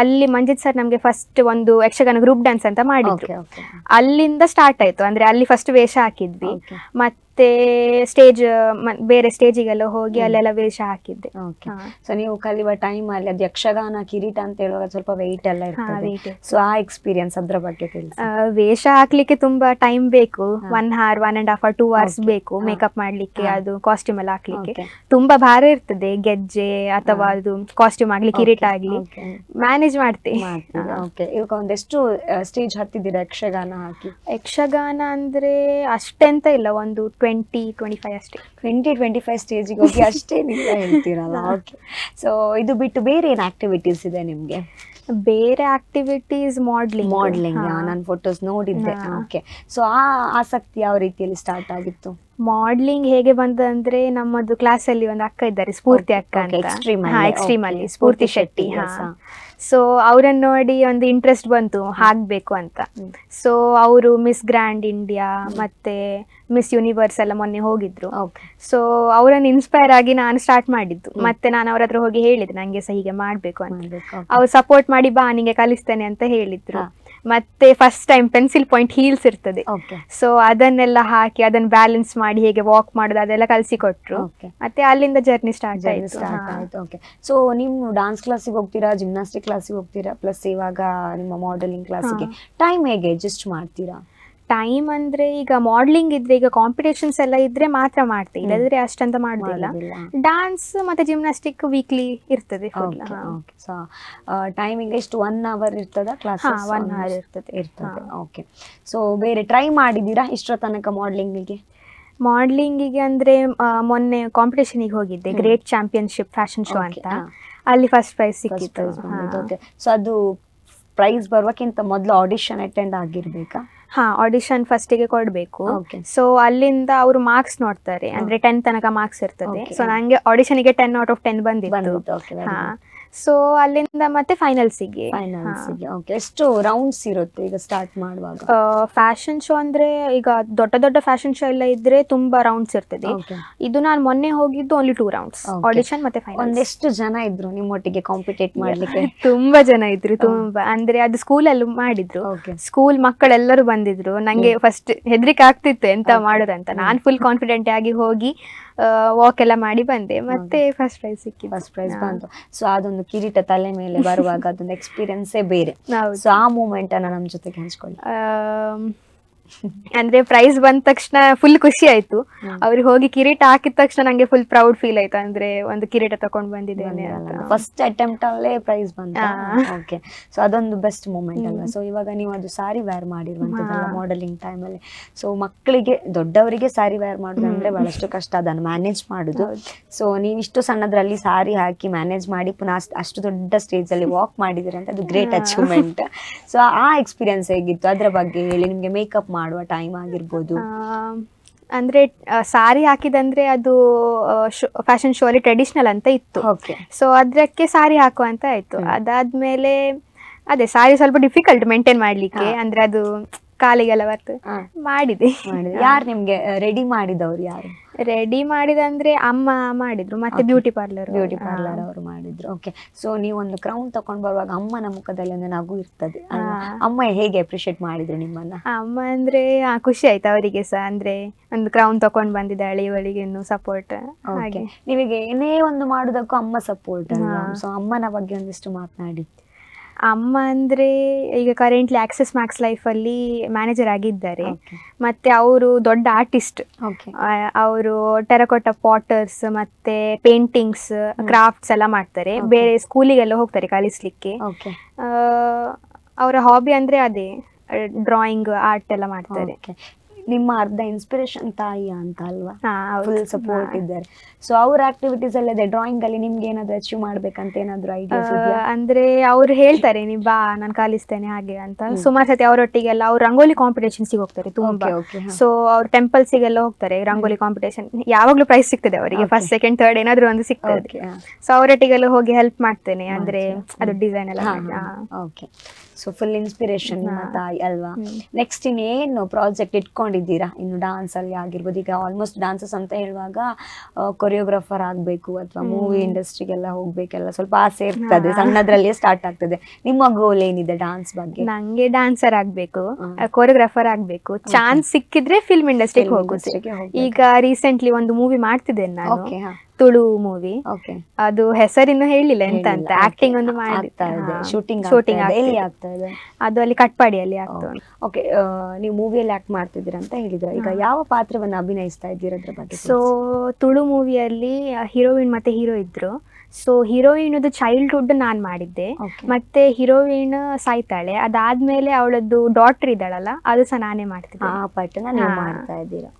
ಅಲ್ಲಿ ಮಂಜಿತ್ ಸರ್ ನಮ್ಗೆ ಫಸ್ಟ್ ಒಂದು ಯಕ್ಷಗಾನ ಗ್ರೂಪ್ ಡ್ಯಾನ್ಸ್ ಅಂತ ಮಾಡಿದ್ರು. ಅಲ್ಲಿಂದ ಸ್ಟಾರ್ಟ್ ಆಯ್ತು ಅಂದ್ರೆ ಅಲ್ಲಿ ಫಸ್ಟ್ ವೇಷ ಹಾಕಿದ್ವಿ. ಮತ್ತೆ ಸ್ಟೇಜ್ ಬೇರೆ ಸ್ಟೇಜಿಗೆಲ್ಲ ಹೋಗಿ ಅಲ್ಲೆಲ್ಲ ವೇಷ ಹಾಕಿದ್ದೆ. ಸೊ ನೀವು ಕಲಿಯುವ ಟೈಮ್ ಅಲ್ಲಿ ಅದು ಯಕ್ಷಗಾನ ಕಿರೀಟ ಅಂತ ಹೇಳುವಾಗ ಸ್ವಲ್ಪ ವೆಯ್ಟ್ ಎಲ್ಲ ಇರ್ತದೆ. ಸೊ ಆ ಎಕ್ಸ್ಪೀರಿಯನ್ಸ್ ಅದ್ರ ಬಗ್ಗೆ ತಿಳಿಸಿ. ವೇಷ ಹಾಕ್ಲಿಕ್ಕೆ ತುಂಬಾ ಟೈಮ್ ಬೇಕು. One hour one and half two hours ಬೇಕು. ಮೇಕಪ್ ಮಾಡ್ಲಿಕ್ಕೆ ಅದು ಕಾಸ್ಟ್ಯೂಮ್ ಎಲ್ಲ ಹಾಕ್ಲಿಕ್ಕೆ. ತುಂಬಾ ಭಾರ ಇರ್ತದೆ ಗೆಜ್ಜೆ ಅಥವಾ ಅದು ಕಾಸ್ಟ್ಯೂಮ್ ಆಗ್ಲಿ ಕಿರೀಟ ಆಗ್ಲಿ. ಮ್ಯಾನೇಜ್ ಮಾಡ್ತೆ. ಓಕೆ ಇವಾಗ ಒಂದೆಷ್ಟು ಸ್ಟೇಜ್ ಹತ್ತಿದ್ದೀರಾ ಯಕ್ಷಗಾನ ಹಾಕಿ? ಯಕ್ಷಗಾನ ಅಂದ್ರೆ ಅಷ್ಟೆಂತ ಇಲ್ಲ ಒಂದು ಟ್ವೆಂಟಿ ಟ್ವೆಂಟಿ ಫೈವ್ ಅಷ್ಟೇ. ಟ್ವೆಂಟಿ ಟ್ವೆಂಟಿ ಫೈವ್ ಸ್ಟೇಜಿಗೆ ಹೋಗಿ ಅಷ್ಟೇ *laughs* ನೀವು ಹೇಳ್ತೀರಲ್ಲ. *laughs* ಓಕೆ ಸೊ ಇದು ಬಿಟ್ಟು ಬೇರೆ ಏನು ಆಕ್ಟಿವಿಟೀಸ್ ಇದೆ ನಿಮಗೆ? ಬೇರೆ ಆಕ್ಟಿವಿಟೀಸ್ ಮಾಡ್ಲಿಂಗ್ ಮಾಡ್ಲಿಂಗ್ ನಾನು ಫೋಟೋಸ್ ನೋಡಿದ್ದೆ. ಓಕೆ ಸೊ ಆ ಆಸಕ್ತಿ ಯಾವ ರೀತಿಯಲ್ಲಿ ಸ್ಟಾರ್ಟ್ ಆಗಿತ್ತು? ಮಾಡ್ಲಿಂಗ್ ಹೇಗೆ ಬಂದಂದ್ರೆ ನಮ್ಮದು ಕ್ಲಾಸ್ ಅಲ್ಲಿ ಒಂದು ಅಕ್ಕ ಇದ್ದಾರೆ ಸ್ಫೂರ್ತಿ ಅಕ್ಕ ಅಂತ. ಎಕ್ಸ್ಟ್ರೀಮ್ ಅಲ್ಲಿ. ಸ್ಫೂರ್ತಿ ಶೆಟ್ಟಿ. ಸೊ ಅವರನ್ನು ನೋಡಿ ಒಂದು ಇಂಟ್ರೆಸ್ಟ್ ಬಂತು ಹಾಕ್ಬೇಕು ಅಂತ. ಸೊ ಅವರು ಮಿಸ್ ಗ್ರ್ಯಾಂಡ್ ಇಂಡಿಯಾ ಮತ್ತೆ ಮಿಸ್ ಯೂನಿವರ್ಸ್ ಎಲ್ಲ ಮೊನ್ನೆ ಹೋಗಿದ್ರು. ಸೊ ಅವರನ್ನು ಇನ್ಸ್ಪೈರ್ ಆಗಿ ನಾನು ಸ್ಟಾರ್ಟ್ ಮಾಡಿದ್ದು. ಮತ್ತೆ ನಾನು ಅವ್ರ ಹತ್ರ ಹೋಗಿ ಹೇಳಿದೆ ನಂಗೆ ಸಹ ಹೀಗೆ ಮಾಡ್ಬೇಕು ಅಂತ. ಅವ್ರು ಸಪೋರ್ಟ್ ಮಾಡಿ ಬಾ ನಿಂಗೆ ಕಲಿಸ್ತೇನೆ ಅಂತ ಹೇಳಿದ್ರು. ಮತ್ತೆ first time pencil point heels ಇರ್ತದೆ. ಸೊ ಅದನ್ನೆಲ್ಲ ಹಾಕಿ ಅದನ್ನ ಬ್ಯಾಲೆನ್ಸ್ ಮಾಡಿ ಹೇಗೆ ವಾಕ್ ಮಾಡೋದು ಅದೆಲ್ಲ ಕಲಿಸಿಕೊಟ್ರು ಮತ್ತೆ ಅಲ್ಲಿಂದ ಜರ್ನಿ ಸ್ಟಾರ್ಟ್ ಆಯ್ತು. ಸ್ಟಾರ್ಟ್ ಆಯ್ತು. ಓಕೆ ಸೊ ನೀವು ಡಾನ್ಸ್ ಕ್ಲಾಸಿಗೆ ಹೋಗ್ತೀರಾ ಜಿಮ್ನಾಸ್ಟಿಕ್ ಕ್ಲಾಸಿಗೆ ಹೋಗ್ತೀರಾ? ಪ್ಲಸ್ ಇವಾಗ ನಿಮ್ಮ ಮಾಡೆಲಿಂಗ್ ಕ್ಲಾಸಿಗೆ ಟೈಮ್ ಹೇಗೆ ಅಡ್ಜಸ್ಟ್ ಮಾಡ್ತೀರಾ? ಟೈಮ್ ಅಂದ್ರೆ ಈಗ ಮಾಡ್ಲಿಂಗ್ ಇದ್ರೆ ಈಗ ಕಾಂಪಿಟೇಷನ್ಸ್ ಎಲ್ಲ ಇದ್ರೆ ಮಾತ್ರ ಮಾಡ್ತೆ. ಇಲ್ಲದ್ರೆ ಅಷ್ಟಂತ ಮಾಡುದಿಲ್ಲ. ಡಾನ್ಸ್ ಮತ್ತೆ ಜಿಮ್ನಾಸ್ಟಿಕ್ ವೀಕ್ಲಿ ಇರ್ತದೆ. ಸೊ ಟೈಮಿಂಗ್ ಎಷ್ಟು? ಒನ್ ಅವರ್ ಇರ್ತದ? ಕ್ಲಾಸ್ ಒನ್ ಅವರ್ ಇರ್ತದೆ. ಇರ್ತದೆ. ಓಕೆ ಸೊ ಬೇರೆ ಟ್ರೈ ಮಾಡಿದ್ದೀರಾ ಇಷ್ಟರ ತನಕ ಮಾಡ್ಲಿಂಗಿಗೆ ಮಾಡ್ಲಿಂಗಿಗೆ ಅಂದ್ರೆ ಮೊನ್ನೆ ಕಾಂಪಿಟೇಷನ್ಗೆ ಹೋಗಿದ್ದೆ. ಗ್ರೇಟ್ ಚಾಂಪಿಯನ್ಶಿಪ್ ಫ್ಯಾಷನ್ ಶೋ ಅಂತ. ಅಲ್ಲಿ ಫಸ್ಟ್ ಪ್ರೈಸ್ ಸಿಕ್ಕಿತ್ತು. ಸೊ ಅದು ಪ್ರೈಸ್ ಬರುವಕ್ಕಿಂತ ಮೊದಲು ಆಡಿಷನ್ ಅಟೆಂಡ್ ಆಗಿರ್ಬೇಕಾ? ಹಾ ಆಡಿಷನ್ ಫಸ್ಟಿಗೆ ಕೊಡಬೇಕು. ಸೊ ಅಲ್ಲಿಂದ ಅವರು ಮಾರ್ಕ್ಸ್ ನೋಡ್ತಾರೆ. ಅಂದ್ರೆ ಟೆನ್ ತನಕ ಮಾರ್ಕ್ಸ್ ಇರ್ತದೆ. ಸೊ ನಂಗೆ ಆಡಿಷನ್ಗೆ ಟೆನ್ ಔಟ್ ಆಫ್ ಟೆನ್ ಬಂದಿತ್ತು. ಸೊ ಅಲ್ಲಿಂದ ಮತ್ತೆ ಫೈನಲ್ಸಿಗೆ ಫೈನಾನ್ಸ್ ಓಕೆ ಎಷ್ಟು ರೌಂಡ್ಸ್ ಇರುತ್ತೆ ಈಗ ಸ್ಟಾರ್ಟ್ ಮಾಡುವಾಗ? ಫ್ಯಾಷನ್ ಶೋ ಅಂದ್ರೆ ಈಗ ದೊಡ್ಡ ದೊಡ್ಡ ಫ್ಯಾಷನ್ ಶೋ ಎಲ್ಲ ಇದ್ರೆ ತುಂಬಾ ರೌಂಡ್ಸ್ ಇರ್ತದೆ. ಇದು ನಾನು ಮೊನ್ನೆ ಹೋಗಿದ್ದು only two rounds Okay. Audition ಮತ್ತೆ ಫೈನಲ್ ಒಂದೆಷ್ಟು ಜನ ಇದ್ರು ನಿಮ್ಮೊಟ್ಟಿಗೆ ಕಾಂಪಿಟೇಟ್ ಮಾಡ್ಲಿಕ್ಕೆ? *laughs* ತುಂಬಾ ಜನ ಇದ್ರು ತುಂಬಾ. ಅಂದ್ರೆ ಅದು ಸ್ಕೂಲಲ್ಲಿ ಮಾಡಿದ್ರು. ಓಕೆ ಸ್ಕೂಲ್ ಮಕ್ಕಳೆಲ್ಲರೂ ಬಂದಿದ್ರು. ನಂಗೆ ಫಸ್ಟ್ ಹೆದರಿಕೆ ಆಗ್ತಿತ್ತು ಎಂತ. ಮಾಡೋದಂತ. ನಾನ್ ಫುಲ್ ಕಾನ್ಫಿಡೆಂಟ್ ಆಗಿ ಹೋಗಿ ವಾಕ್ ಎಲ್ಲ ಮಾಡಿ ಬಂದೆ. ಮತ್ತೆ ಫಸ್ಟ್ ಪ್ರೈಸ್ ಸಿಕ್ಕಿ ಫಸ್ಟ್ ಪ್ರೈಸ್ ಬಂತು. ಸೊ ಅದೊಂದು ಕಿರೀಟ ತಲೆ ಮೇಲೆ *laughs* ಬರುವಾಗ ಅದೊಂದು ಎಕ್ಸ್ಪೀರಿಯನ್ಸೇ ಬೇರೆ. ಸೊ ಆ ಮೂಮೆಂಟ್ ಅನ್ನ ನಮ್ ಜೊತೆಗೆ ಹಂಚ್ಕೊಳ್ಳಿ. ಅಂದ್ರೆ ಪ್ರೈಸ್ ಬಂದ ತಕ್ಷಣ ಫುಲ್ ಖುಷಿ ಆಯ್ತು. ಅವ್ರಿಗೆ ಹೋಗಿ ಕಿರೀಟ ಹಾಕಿದ ತಕ್ಷಣ ನಂಗೆ ಫುಲ್ ಪ್ರೌಡ್ ಫೀಲ್ ಆಯ್ತು. ಅಂದ್ರೆ ಒಂದು ಕಿರೀಟ ತಕೊಂಡ್ ಬಂದಿದ್ದೇನೆ ಫಸ್ಟ್ ಅಟೆಂಪ್ಟ್ ಅಲ್ಲೇ ಪ್ರೈಸ್ ಬಂತು? ಓಕೆ ಸೊ ಅದೊಂದು ಬೆಸ್ಟ್ ಮೂಮೆಂಟ್ ಅಲ್ವಾ? ಸೊ ಇವಾಗ ನೀವು ಅದು ಸಾರಿ ವೇರ್ ಮಾಡಿರುವಂತದ್ದಲ್ಲ. ಮಾಡೆಲಿಂಗ್ ಟೈಮ್ ಅಲ್ಲಿ. ಸೊ ಮಕ್ಕಳಿಗೆ ದೊಡ್ಡವರಿಗೆ ಸಾರಿ ವೇರ್ ಮಾಡೋದು ಅಂದ್ರೆ ಬಹಳಷ್ಟು ಕಷ್ಟ. ಅದನ್ನು ಮ್ಯಾನೇಜ್ ಮಾಡುದು. ಸೊ ನೀವು ಇಷ್ಟು ಸಣ್ಣದ್ರಲ್ಲಿ ಸಾರಿ ಹಾಕಿ ಮ್ಯಾನೇಜ್ ಮಾಡಿ ಪುನಃ ಅಷ್ಟ್- ಅಷ್ಟು ದೊಡ್ಡ ಸ್ಟೇಜ್ ಅಲ್ಲಿ ವಾಕ್ ಮಾಡಿದಿರಿ ಅಂತ ಅದು ಗ್ರೇಟ್ ಅಚೀವ್ಮೆಂಟ್ ಸೊ ಆ ಎಕ್ಸ್ಪೀರಿಯನ್ಸ್ ಹೇಗಿತ್ತು? ಅದ್ರ ಬಗ್ಗೆ ಹೇಳಿ. ನಿಮ್ಗೆ ಮೇಕಪ್ ಮಾಡುವ ಟೈಮ್ ಆಗಿರ್ಬೋದು. ಅಂದ್ರೆ ಸಾರಿ ಹಾಕಿದಂದ್ರೆ ಅದು ಫ್ಯಾಷನ್ ಶೋ ಅಲ್ಲಿ ಟ್ರೆಡಿಷನಲ್ ಅಂತ ಇತ್ತು. ಸೊ ಅದಕ್ಕೆ ಸಾರಿ ಹಾಕುವಂತ ಆಯ್ತು. ಅದಾದ್ಮೇಲೆ ಅದೇ ಸಾರಿ ಸ್ವಲ್ಪ ಡಿಫಿಕಲ್ಟ್ ಮೇಂಟೈನ್ ಮಾಡ್ಲಿಕ್ಕೆ. ಅಂದ್ರೆ ಅದು ಕಾಲಿಗೆಲ್ಲ ಬರ್ತದೆ ಮಾಡಿದೆ. *laughs* ಯಾರು ನಿಮ್ಗೆ ರೆಡಿ ಮಾಡಿದವ್ರು ಯಾರು? ರೆಡಿ ಮಾಡಿದಂದ್ರೆ ಅಮ್ಮ ಮಾಡಿದ್ರು ಮತ್ತೆ ಬ್ಯೂಟಿ ಪಾರ್ಲರ್ ಬ್ಯೂಟಿ ಪಾರ್ಲರ್ ಅವರು ಮಾಡಿದ್ರು. ಓಕೆ ಸೊ ನೀವು ಒಂದು ಕ್ರೌನ್ ತಕೊಂಡ್ ಬರುವಾಗ ಅಮ್ಮನ ಮುಖದಲ್ಲಿ ಒಂದು ನಗು ಇರ್ತದೆ? ಅಮ್ಮ ಹೇಗೆ ಅಪ್ರಿಶಿಯೇಟ್ ಮಾಡಿದ್ರು ನಿಮ್ಮನ್ನ? ಅಮ್ಮ ಅಂದ್ರೆ ಖುಷಿ ಆಯ್ತು ಅವರಿಗೆ ಸಹ. ಅಂದ್ರೆ ಒಂದು ಕ್ರೌನ್ ತಕೊಂಡ್ ಬಂದಿದ್ದಾಳೆ ಇವಳಿಗೆ ಸಪೋರ್ಟ್ ಹಾಗೆ. ನೀವೀಗ ಏನೇ ಒಂದು ಮಾಡುದಕ್ಕೂ ಅಮ್ಮ ಸಪೋರ್ಟ್. ಸೊ ಅಮ್ಮನ ಬಗ್ಗೆ ಒಂದಿಷ್ಟು ಮಾತನಾಡಿ. ಅಮ್ಮ ಅಂದ್ರೆ ಈಗ ಕರೆಂಟ್ಲಿ ಆಕ್ಸೆಸ್ ಮ್ಯಾಕ್ಸ್ ಲೈಫ್ ಅಲ್ಲಿ ಮ್ಯಾನೇಜರ್ ಆಗಿದ್ದಾರೆ. ಮತ್ತೆ ಅವರು ದೊಡ್ಡ ಆರ್ಟಿಸ್ಟ್ ಅವರು ಟೆರಕೋಟ ಪಾಟರ್ಸ್ ಮತ್ತೆ ಪೇಂಟಿಂಗ್ಸ್ ಕ್ರಾಫ್ಟ್ಸ್ ಎಲ್ಲ ಮಾಡ್ತಾರೆ. ಬೇರೆ ಸ್ಕೂಲಿಗೆಲ್ಲ ಹೋಗ್ತಾರೆ ಕಲಿಸ್ಲಿಕ್ಕೆ. ಅವರ ಹಾಬಿ ಅಂದ್ರೆ ಅದೇ ಡ್ರಾಯಿಂಗ್ ಆರ್ಟ್ ಎಲ್ಲ ಮಾಡ್ತಾರೆ. ನಿಮ್ಮ ಅರ್ಧ ಇನ್ಸ್ಪಿರೇಷನ್ ತಾಯಿ ಅಂತ ಅಲ್ವಾ. ಫುಲ್ ಸಪೋರ್ಟ್ ಇದ್ದಾರೆ. ಸೊ ಅವ್ರ ಆಕ್ಟಿವಿಟೀಸ್ ಅಲ್ಲಿ ಅದೇ ಡ್ರಾಯಿಂಗ್ ಅಲ್ಲಿ ನಿಮ್ಗೆ ಏನಾದ್ರು ಅಚೀವ್ ಮಾಡ್ಬೇಕಂತ ಏನಾದ್ರು ಐಡಿಯಾಸ್ ಇದೆಯಾ? ಅಂದ್ರೆ ಅವ್ರು ಹೇಳ್ತಾರೆ ನೀ ಬಾ ನಾನು ಕಾಲಿಸ್ತೇನೆ ಹಾಗೆ ಅಂತ. ಸುಮಾರು ಸತಿ ಅವರೊಟ್ಟಿಗೆಲ್ಲ ಅವ್ರು ರಂಗೋಲಿ ಕಾಂಪಿಟೇಷನ್ಸ್ ಹೋಗ್ತಾರೆ ತುಂಬಾ. ಅವ್ರ ಸೊ ಅವ್ರು ಟೆಂಪಲ್ಸಿಗೆಲ್ಲ ಹೋಗ್ತಾರೆ ರಂಗೋಲಿ ಕಾಂಪಿಟೇಷನ್ ಯಾವಾಗ್ಲೂ ಪ್ರೈಸ್ ಸಿಗ್ತದೆ ಅವರಿಗೆ ಫಸ್ಟ್ ಸೆಕೆಂಡ್ ಥರ್ಡ್ ಏನಾದ್ರು ಒಂದು ಸಿಗ್ತದೆ. ಸೊ ಅವರೊಟ್ಟಿಗೆಲ್ಲ ಹೋಗಿ ಹೆಲ್ಪ್ ಮಾಡ್ತೇನೆ ಅಂದ್ರೆ? ಅದು ಡಿಸೈನ್ ಎಲ್ಲ. ಓಕೆ ಸೊ ಫುಲ್ ಇನ್ಸ್ಪಿರೇಷನ್ ತಾಯಿ ಅಲ್ವಾ? ನೆಕ್ಸ್ಟ್ ಇನ್ನೇನು ಪ್ರಾಜೆಕ್ಟ್ ಇಟ್ಕೊಂಡಿದ್ದೀರಾ ಇನ್ನು ಡಾನ್ಸ್ ಅಲ್ಲಿ ಆಗಿರ್ಬೋದು. ಈಗ ಆಲ್ಮೋಸ್ಟ್ ಡಾನ್ಸಸ್ ಅಂತ ಹೇಳುವಾಗ ಕೊರಿಯೋಗ್ರಾಫರ್ ಆಗ್ಬೇಕು ಅಥವಾ. ಮೂವಿ ಇಂಡಸ್ಟ್ರಿಗೆಲ್ಲ ಹೋಗ್ಬೇಕೆಲ್ಲ ಸ್ವಲ್ಪ ಆಸೆ ಇರ್ತದೆ. ಸಣ್ಣದ್ರಲ್ಲೇ ಸ್ಟಾರ್ಟ್ ಆಗ್ತದೆ. ನಿಮ್ಮ ಗೋಲ್ ಏನಿದೆ ಡಾನ್ಸ್ ಬಗ್ಗೆ? ನಂಗೆ ಡಾನ್ಸರ್ ಆಗ್ಬೇಕು. ಕೊರಿಯೋಗ್ರಾಫರ್ ಆಗ್ಬೇಕು. ಚಾನ್ಸ್ ಸಿಕ್ಕಿದ್ರೆ ಫಿಲ್ಮ್ ಇಂಡಸ್ಟ್ರಿಗೆ ಹೋಗ್ಬೇಕು. ಈಗ ರೀಸೆಂಟ್ಲಿ ಒಂದು ಮೂವಿ ಮಾಡ್ತಿದ್ದೇನೆ ನಾನು. ತುಳು ಮೂವಿ ಅದು ಹೆಸರಿನ್ನು ಹೇಳಿಲ್ಲ ಎಂತ ಅಂತ. ಆಕ್ಟಿಂಗ್. ಒಂದು ಮಾಡಿ ಆಗ್ತಾ ಇದೆ. ಶೂಟಿಂಗ್ ಶೂಟಿಂಗ್ ಎಲ್ಲಿ ಆಗ್ತಾ ಇದೆ? ಅದು ಅಲ್ಲಿ ಕಟ್ಪಾಡಿಯಲ್ಲಿ ಆಗ್ತಾ ಉಂಟು. ಓಕೆ ನೀವು ಮೂವಿಯಲ್ಲಿ ಆಕ್ಟ್ ಮಾಡ್ತಿದ್ದೀರಾ ಅಂತ ಹೇಳಿದ್ರ. ಈಗ ಯಾವ ಪಾತ್ರವನ್ನ ಅಭಿನಯಿಸ್ತಾ ಇದ್ದೀರಾ ಅದ್ರ ಬಗ್ಗೆ ಸೊ ತುಳು ಮೂವಿಯಲ್ಲಿ ಹೀರೋಯಿನ್ ಮತ್ತೆ ಹೀರೋ ಇದ್ರು ಸೊ ಹೀರೋಯಿನ್ ಚೈಲ್ಡ್ಹುಡ್ ನಾನ್ ಮಾಡಿದ್ದೆ. ಮತ್ತೆ ಹೀರೋಯಿನ್ ಸಾಯ್ತಾಳೆ. ಅದಾದ್ಮೇಲೆ ಅವಳದ್ದು ಡಾಟರ್ ಇದ್ದಾಳಲ್ಲ ಅದು ಸಹ ನಾನೇ ಮಾಡ್ತಿದ್ದೆ. ಆ ನೀವು ಮಾಡ್ತಾ ಇದ್ದೀರಾ.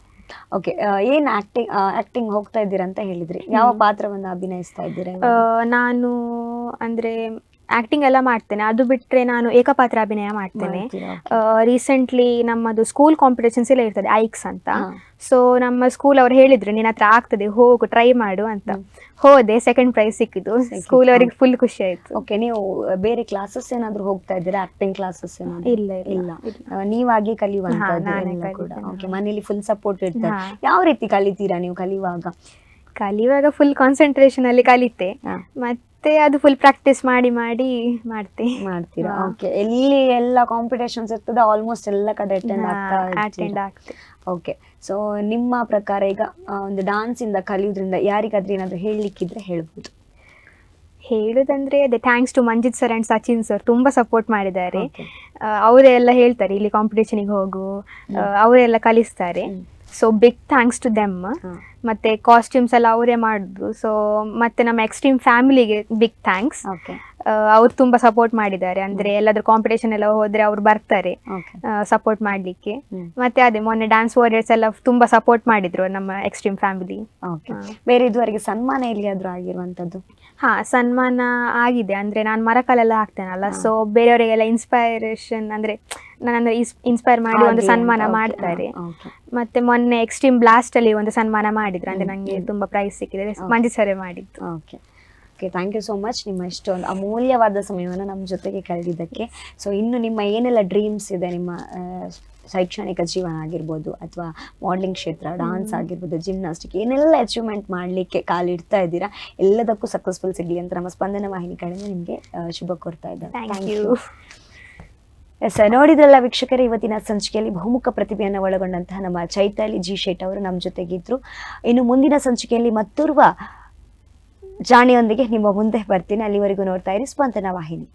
ಓಕೆ ಏನ್ ಆಕ್ಟಿಂಗ್ ಆಕ್ಟಿಂಗ್ ಹೋಗ್ತಾ ಇದ್ದೀರಾ ಅಂತ ಹೇಳಿದ್ರಿ. ಯಾವ ಪಾತ್ರವನ್ನು ಅಭಿನಯಿಸ್ತಾ ಇದ್ದೀರಾ ಆ, ನಾನು ಅಂದ್ರೆ ಆಕ್ಟಿಂಗ್ ಎಲ್ಲ ಮಾಡ್ತೇನೆ. ಅದು ಬಿಟ್ರೆ ನಾನು ಏಕಪಾತ್ರ ಅಭಿನಯ ಮಾಡ್ತೇನೆ. ರೀಸೆಂಟ್ಲಿ ನಮ್ಮದು ಸ್ಕೂಲ್ ಕಾಂಪಿಟೇಷನ್ಸ್ ಎಲ್ಲ ಇರ್ತದೆ ಐಕ್ಸ್ ಅಂತ. ಸೊ ನಮ್ಮ ಸ್ಕೂಲ್ ಅವ್ರು ಹೇಳಿದ್ರು ನಿನ್ನ ಹತ್ರ ಆಗ್ತದೆ ಹೋಗು ಟ್ರೈ ಮಾಡು ಅಂತ. ಹೋದೆ ಸೆಕೆಂಡ್ ಪ್ರೈಸ್ ಸಿಕ್ಕಿದ್ದು. ಸ್ಕೂಲ್ ಅವರಿಗೆ ಫುಲ್ ಖುಷಿ ಆಯ್ತು. ಓಕೆ ನೀವು ಬೇರೆ ಕ್ಲಾಸಸ್ ಏನಾದ್ರು ಹೋಗ್ತಾ ಇದ್ದೀರಾ? ಆಕ್ಟಿಂಗ್ ಕ್ಲಾಸಸ್ ಏನಾದ್ರು? ಇಲ್ಲ ಇಲ್ಲ. ನೀವಾಗಿ ಕಲಿಯುವಂತ ಮನೇಲಿ ಫುಲ್ ಸಪೋರ್ಟ್ ಇರ್ತಾರೆ ಯಾವ ರೀತಿ ಕಲಿತೀರಾ ನೀವು ಕಲಿಯುವಾಗ? ಕಲಿಯುವಾಗ ಫುಲ್ ಕಾನ್ಸಂಟ್ರೇಷನ್ ಅಲ್ಲಿ ಕಲಿತೆ. ಮತ್ತೆ ಅದು ಫುಲ್ ಪ್ರಾಕ್ಟೀಸ್ ಮಾಡಿ ಮಾಡಿ ಮಾಡ್ತೆ. ಮಾಡ್ತೀರಾ? ಓಕೆ ಎಲ್ಲಿ ಎಲ್ಲ ಕಾಂಪಿಟೇಷನ್ಸ್ ಇರ್ತದೆ ಆಲ್ಮೋಸ್ಟ್ ಎಲ್ಲ ಕಡೆ ಅಟೆಂಡ್ ಆಗ್ತಾ ಅಟೆಂಡ್ ಆಗ್ತದೆ ಓಕೆ ಸೊ ನಿಮ್ಮ ಪ್ರಕಾರ ಈಗ ಒಂದು ಡಾನ್ಸ್ ಇಂದ ಕಲಿಯೋದ್ರಿಂದ ಯಾರಿಗಾದ್ರೂ ಏನಾದರೂ ಹೇಳಲಿಕ್ಕಿದ್ರೆ ಹೇಳ್ಬೋದು. ಹೇಳುದಂದ್ರೆ ಅದೇ thanks to Manjit sir and Sachin sir ತುಂಬಾ ಸಪೋರ್ಟ್ ಮಾಡಿದ್ದಾರೆ. ಅವರೇ ಎಲ್ಲ ಹೇಳ್ತಾರೆ ಇಲ್ಲಿ ಕಾಂಪಿಟೇಷನಿಗೆ ಹೋಗು. ಅವರೆಲ್ಲ ಕಲಿಸ್ತಾರೆ. So big thanks to them ಹಾ. ಮತ್ತೆ ಕಾಸ್ಟ್ಯೂಮ್ಸ್ ಎಲ್ಲ ಅವರೇ ಮಾಡಿದ್ರು ಸೊ ಮತ್ತೆ ನಮ್ಮ ಎಕ್ಸ್ಟ್ರೀಮ್ ಫ್ಯಾಮಿಲಿಗೆ ಬಿಗ್ ಥ್ಯಾಂಕ್ಸ್ ಓಕೆ ಅವ್ರು ತುಂಬಾ ಸಪೋರ್ಟ್ ಮಾಡಿದ್ದಾರೆ. ಅಂದ್ರೆ ಎಲ್ಲಾದ್ರೂ ಕಾಂಪಿಟೇಷನ್ ಎಲ್ಲ ಹೋದ್ರೆ ಅವ್ರು ಬರ್ತಾರೆ. ಸಪೋರ್ಟ್ ಮಾಡ್ಲಿಕ್ಕೆ. ಮತ್ತೆ ಅದೇ ಮೊನ್ನೆ ಡ್ಯಾನ್ಸ್ ವಾರಿಯರ್ಸ್ ಎಲ್ಲ ತುಂಬಾ ಸಪೋರ್ಟ್ ಮಾಡಿದ್ರು ನಮ್ಮ ಎಕ್ಸ್ಟ್ರೀಮ್ ಫ್ಯಾಮಿಲಿ ಬೇರೆ ಇದುವರೆಗೆ ಸನ್ಮಾನ ಎಲ್ಲಿಯಾದ್ರೂ ಆಗಿರುವಂತದ್ದು? ಹಾ ಸನ್ಮಾನ ಆಗಿದೆ. ಅಂದ್ರೆ ನಾನು ಮರಕಲೆಲ್ಲ ಹಾಕ್ತೇನಲ್ಲ? ಸೊ ಬೇರೆಯವರಿಗೆಲ್ಲ ಇನ್ಸ್ಪೈರೇಷನ್ ಅಂದ್ರೆ ನಾನು ಇನ್ಸ್ಪೈರ್ ಮಾಡಿ ಒಂದು ಸನ್ಮಾನ ಮಾಡ್ತಾರೆ. ಮತ್ತೆ ಮೊನ್ನೆ ಎಕ್ಸ್ಟ್ರೀಮ್ ಬ್ಲಾಸ್ಟ್ ಅಲ್ಲಿ ಒಂದು ಸನ್ಮಾನ ಮಾಡಿದ್ರು. ಅಂದ್ರೆ ನಂಗೆ ತುಂಬಾ ಪ್ರೈಸ್ ಸಿಕ್ಕಿದೆ. ಮಂಜು ಸರಿ ಮಾಡಿದ್ದು. Okay thank you so much ನಿಮ್ಮ ಇಷ್ಟೊಂದು ಅಮೂಲ್ಯವಾದ ಸಮಯವನ್ನು ನಮ್ಮ ಜೊತೆಗೆ ಕಳೆದಿದ್ದಕ್ಕೆ. ಸೊ ಇನ್ನು ನಿಮ್ಮ ಏನೆಲ್ಲ ಡ್ರೀಮ್ಸ್ ಇದೆ ನಿಮ್ಮ ಶೈಕ್ಷಣಿಕ ಜೀವನ ಆಗಿರ್ಬೋದು ಅಥವಾ ಮಾಡಲಿಂಗ್ ಕ್ಷೇತ್ರ ಡಾನ್ಸ್ ಆಗಿರ್ಬೋದು ಜಿಮ್ನಾಸ್ಟಿಕ್ ಏನೆಲ್ಲ ಅಚೀವ್ಮೆಂಟ್ ಮಾಡಲಿಕ್ಕೆ ಕಾಲಿಡ್ತಾ ಇದ್ದೀರಾ? ಎಲ್ಲದಕ್ಕೂ ಸಕ್ಸಸ್ಫುಲ್ ಸಿಗಲಿ ಅಂತ ನಮ್ಮ ಸ್ಪಂದನ ವಾಹಿನಿ ಕಡೆಯಿಂದ ನಿಮಗೆ ಶುಭ ಕೋರ್ತಾ ಇದ್ದಾರೆ ಥ್ಯಾಂಕ್ ಯು ಎಸ್ ನೋಡಿದ್ರಲ್ಲ ವೀಕ್ಷಕರೇ ಇವತ್ತಿನ ಸಂಚಿಕೆಯಲ್ಲಿ ಬಹುಮುಖ ಪ್ರತಿಭೆಯನ್ನು ಒಳಗೊಂಡಂತಹ ನಮ್ಮ ಚೈತಾಲಿ ಜಿ ಶೇಟ್ ಅವರು ನಮ್ಮ ಜೊತೆಗಿದ್ರು. ಇನ್ನು ಮುಂದಿನ ಸಂಚಿಕೆಯಲ್ಲಿ ಮತ್ತೋರ್ವ ಜಾಣಿಯೊಂದಿಗೆ ನಿಮ್ಮ ಮುಂದೆ ಬರ್ತೀನಿ ಅಲ್ಲಿವರೆಗೂ ನೋಡ್ತಾ ಇರಿ ಸ್ಪಂದನ ವಾಹಿನಿ.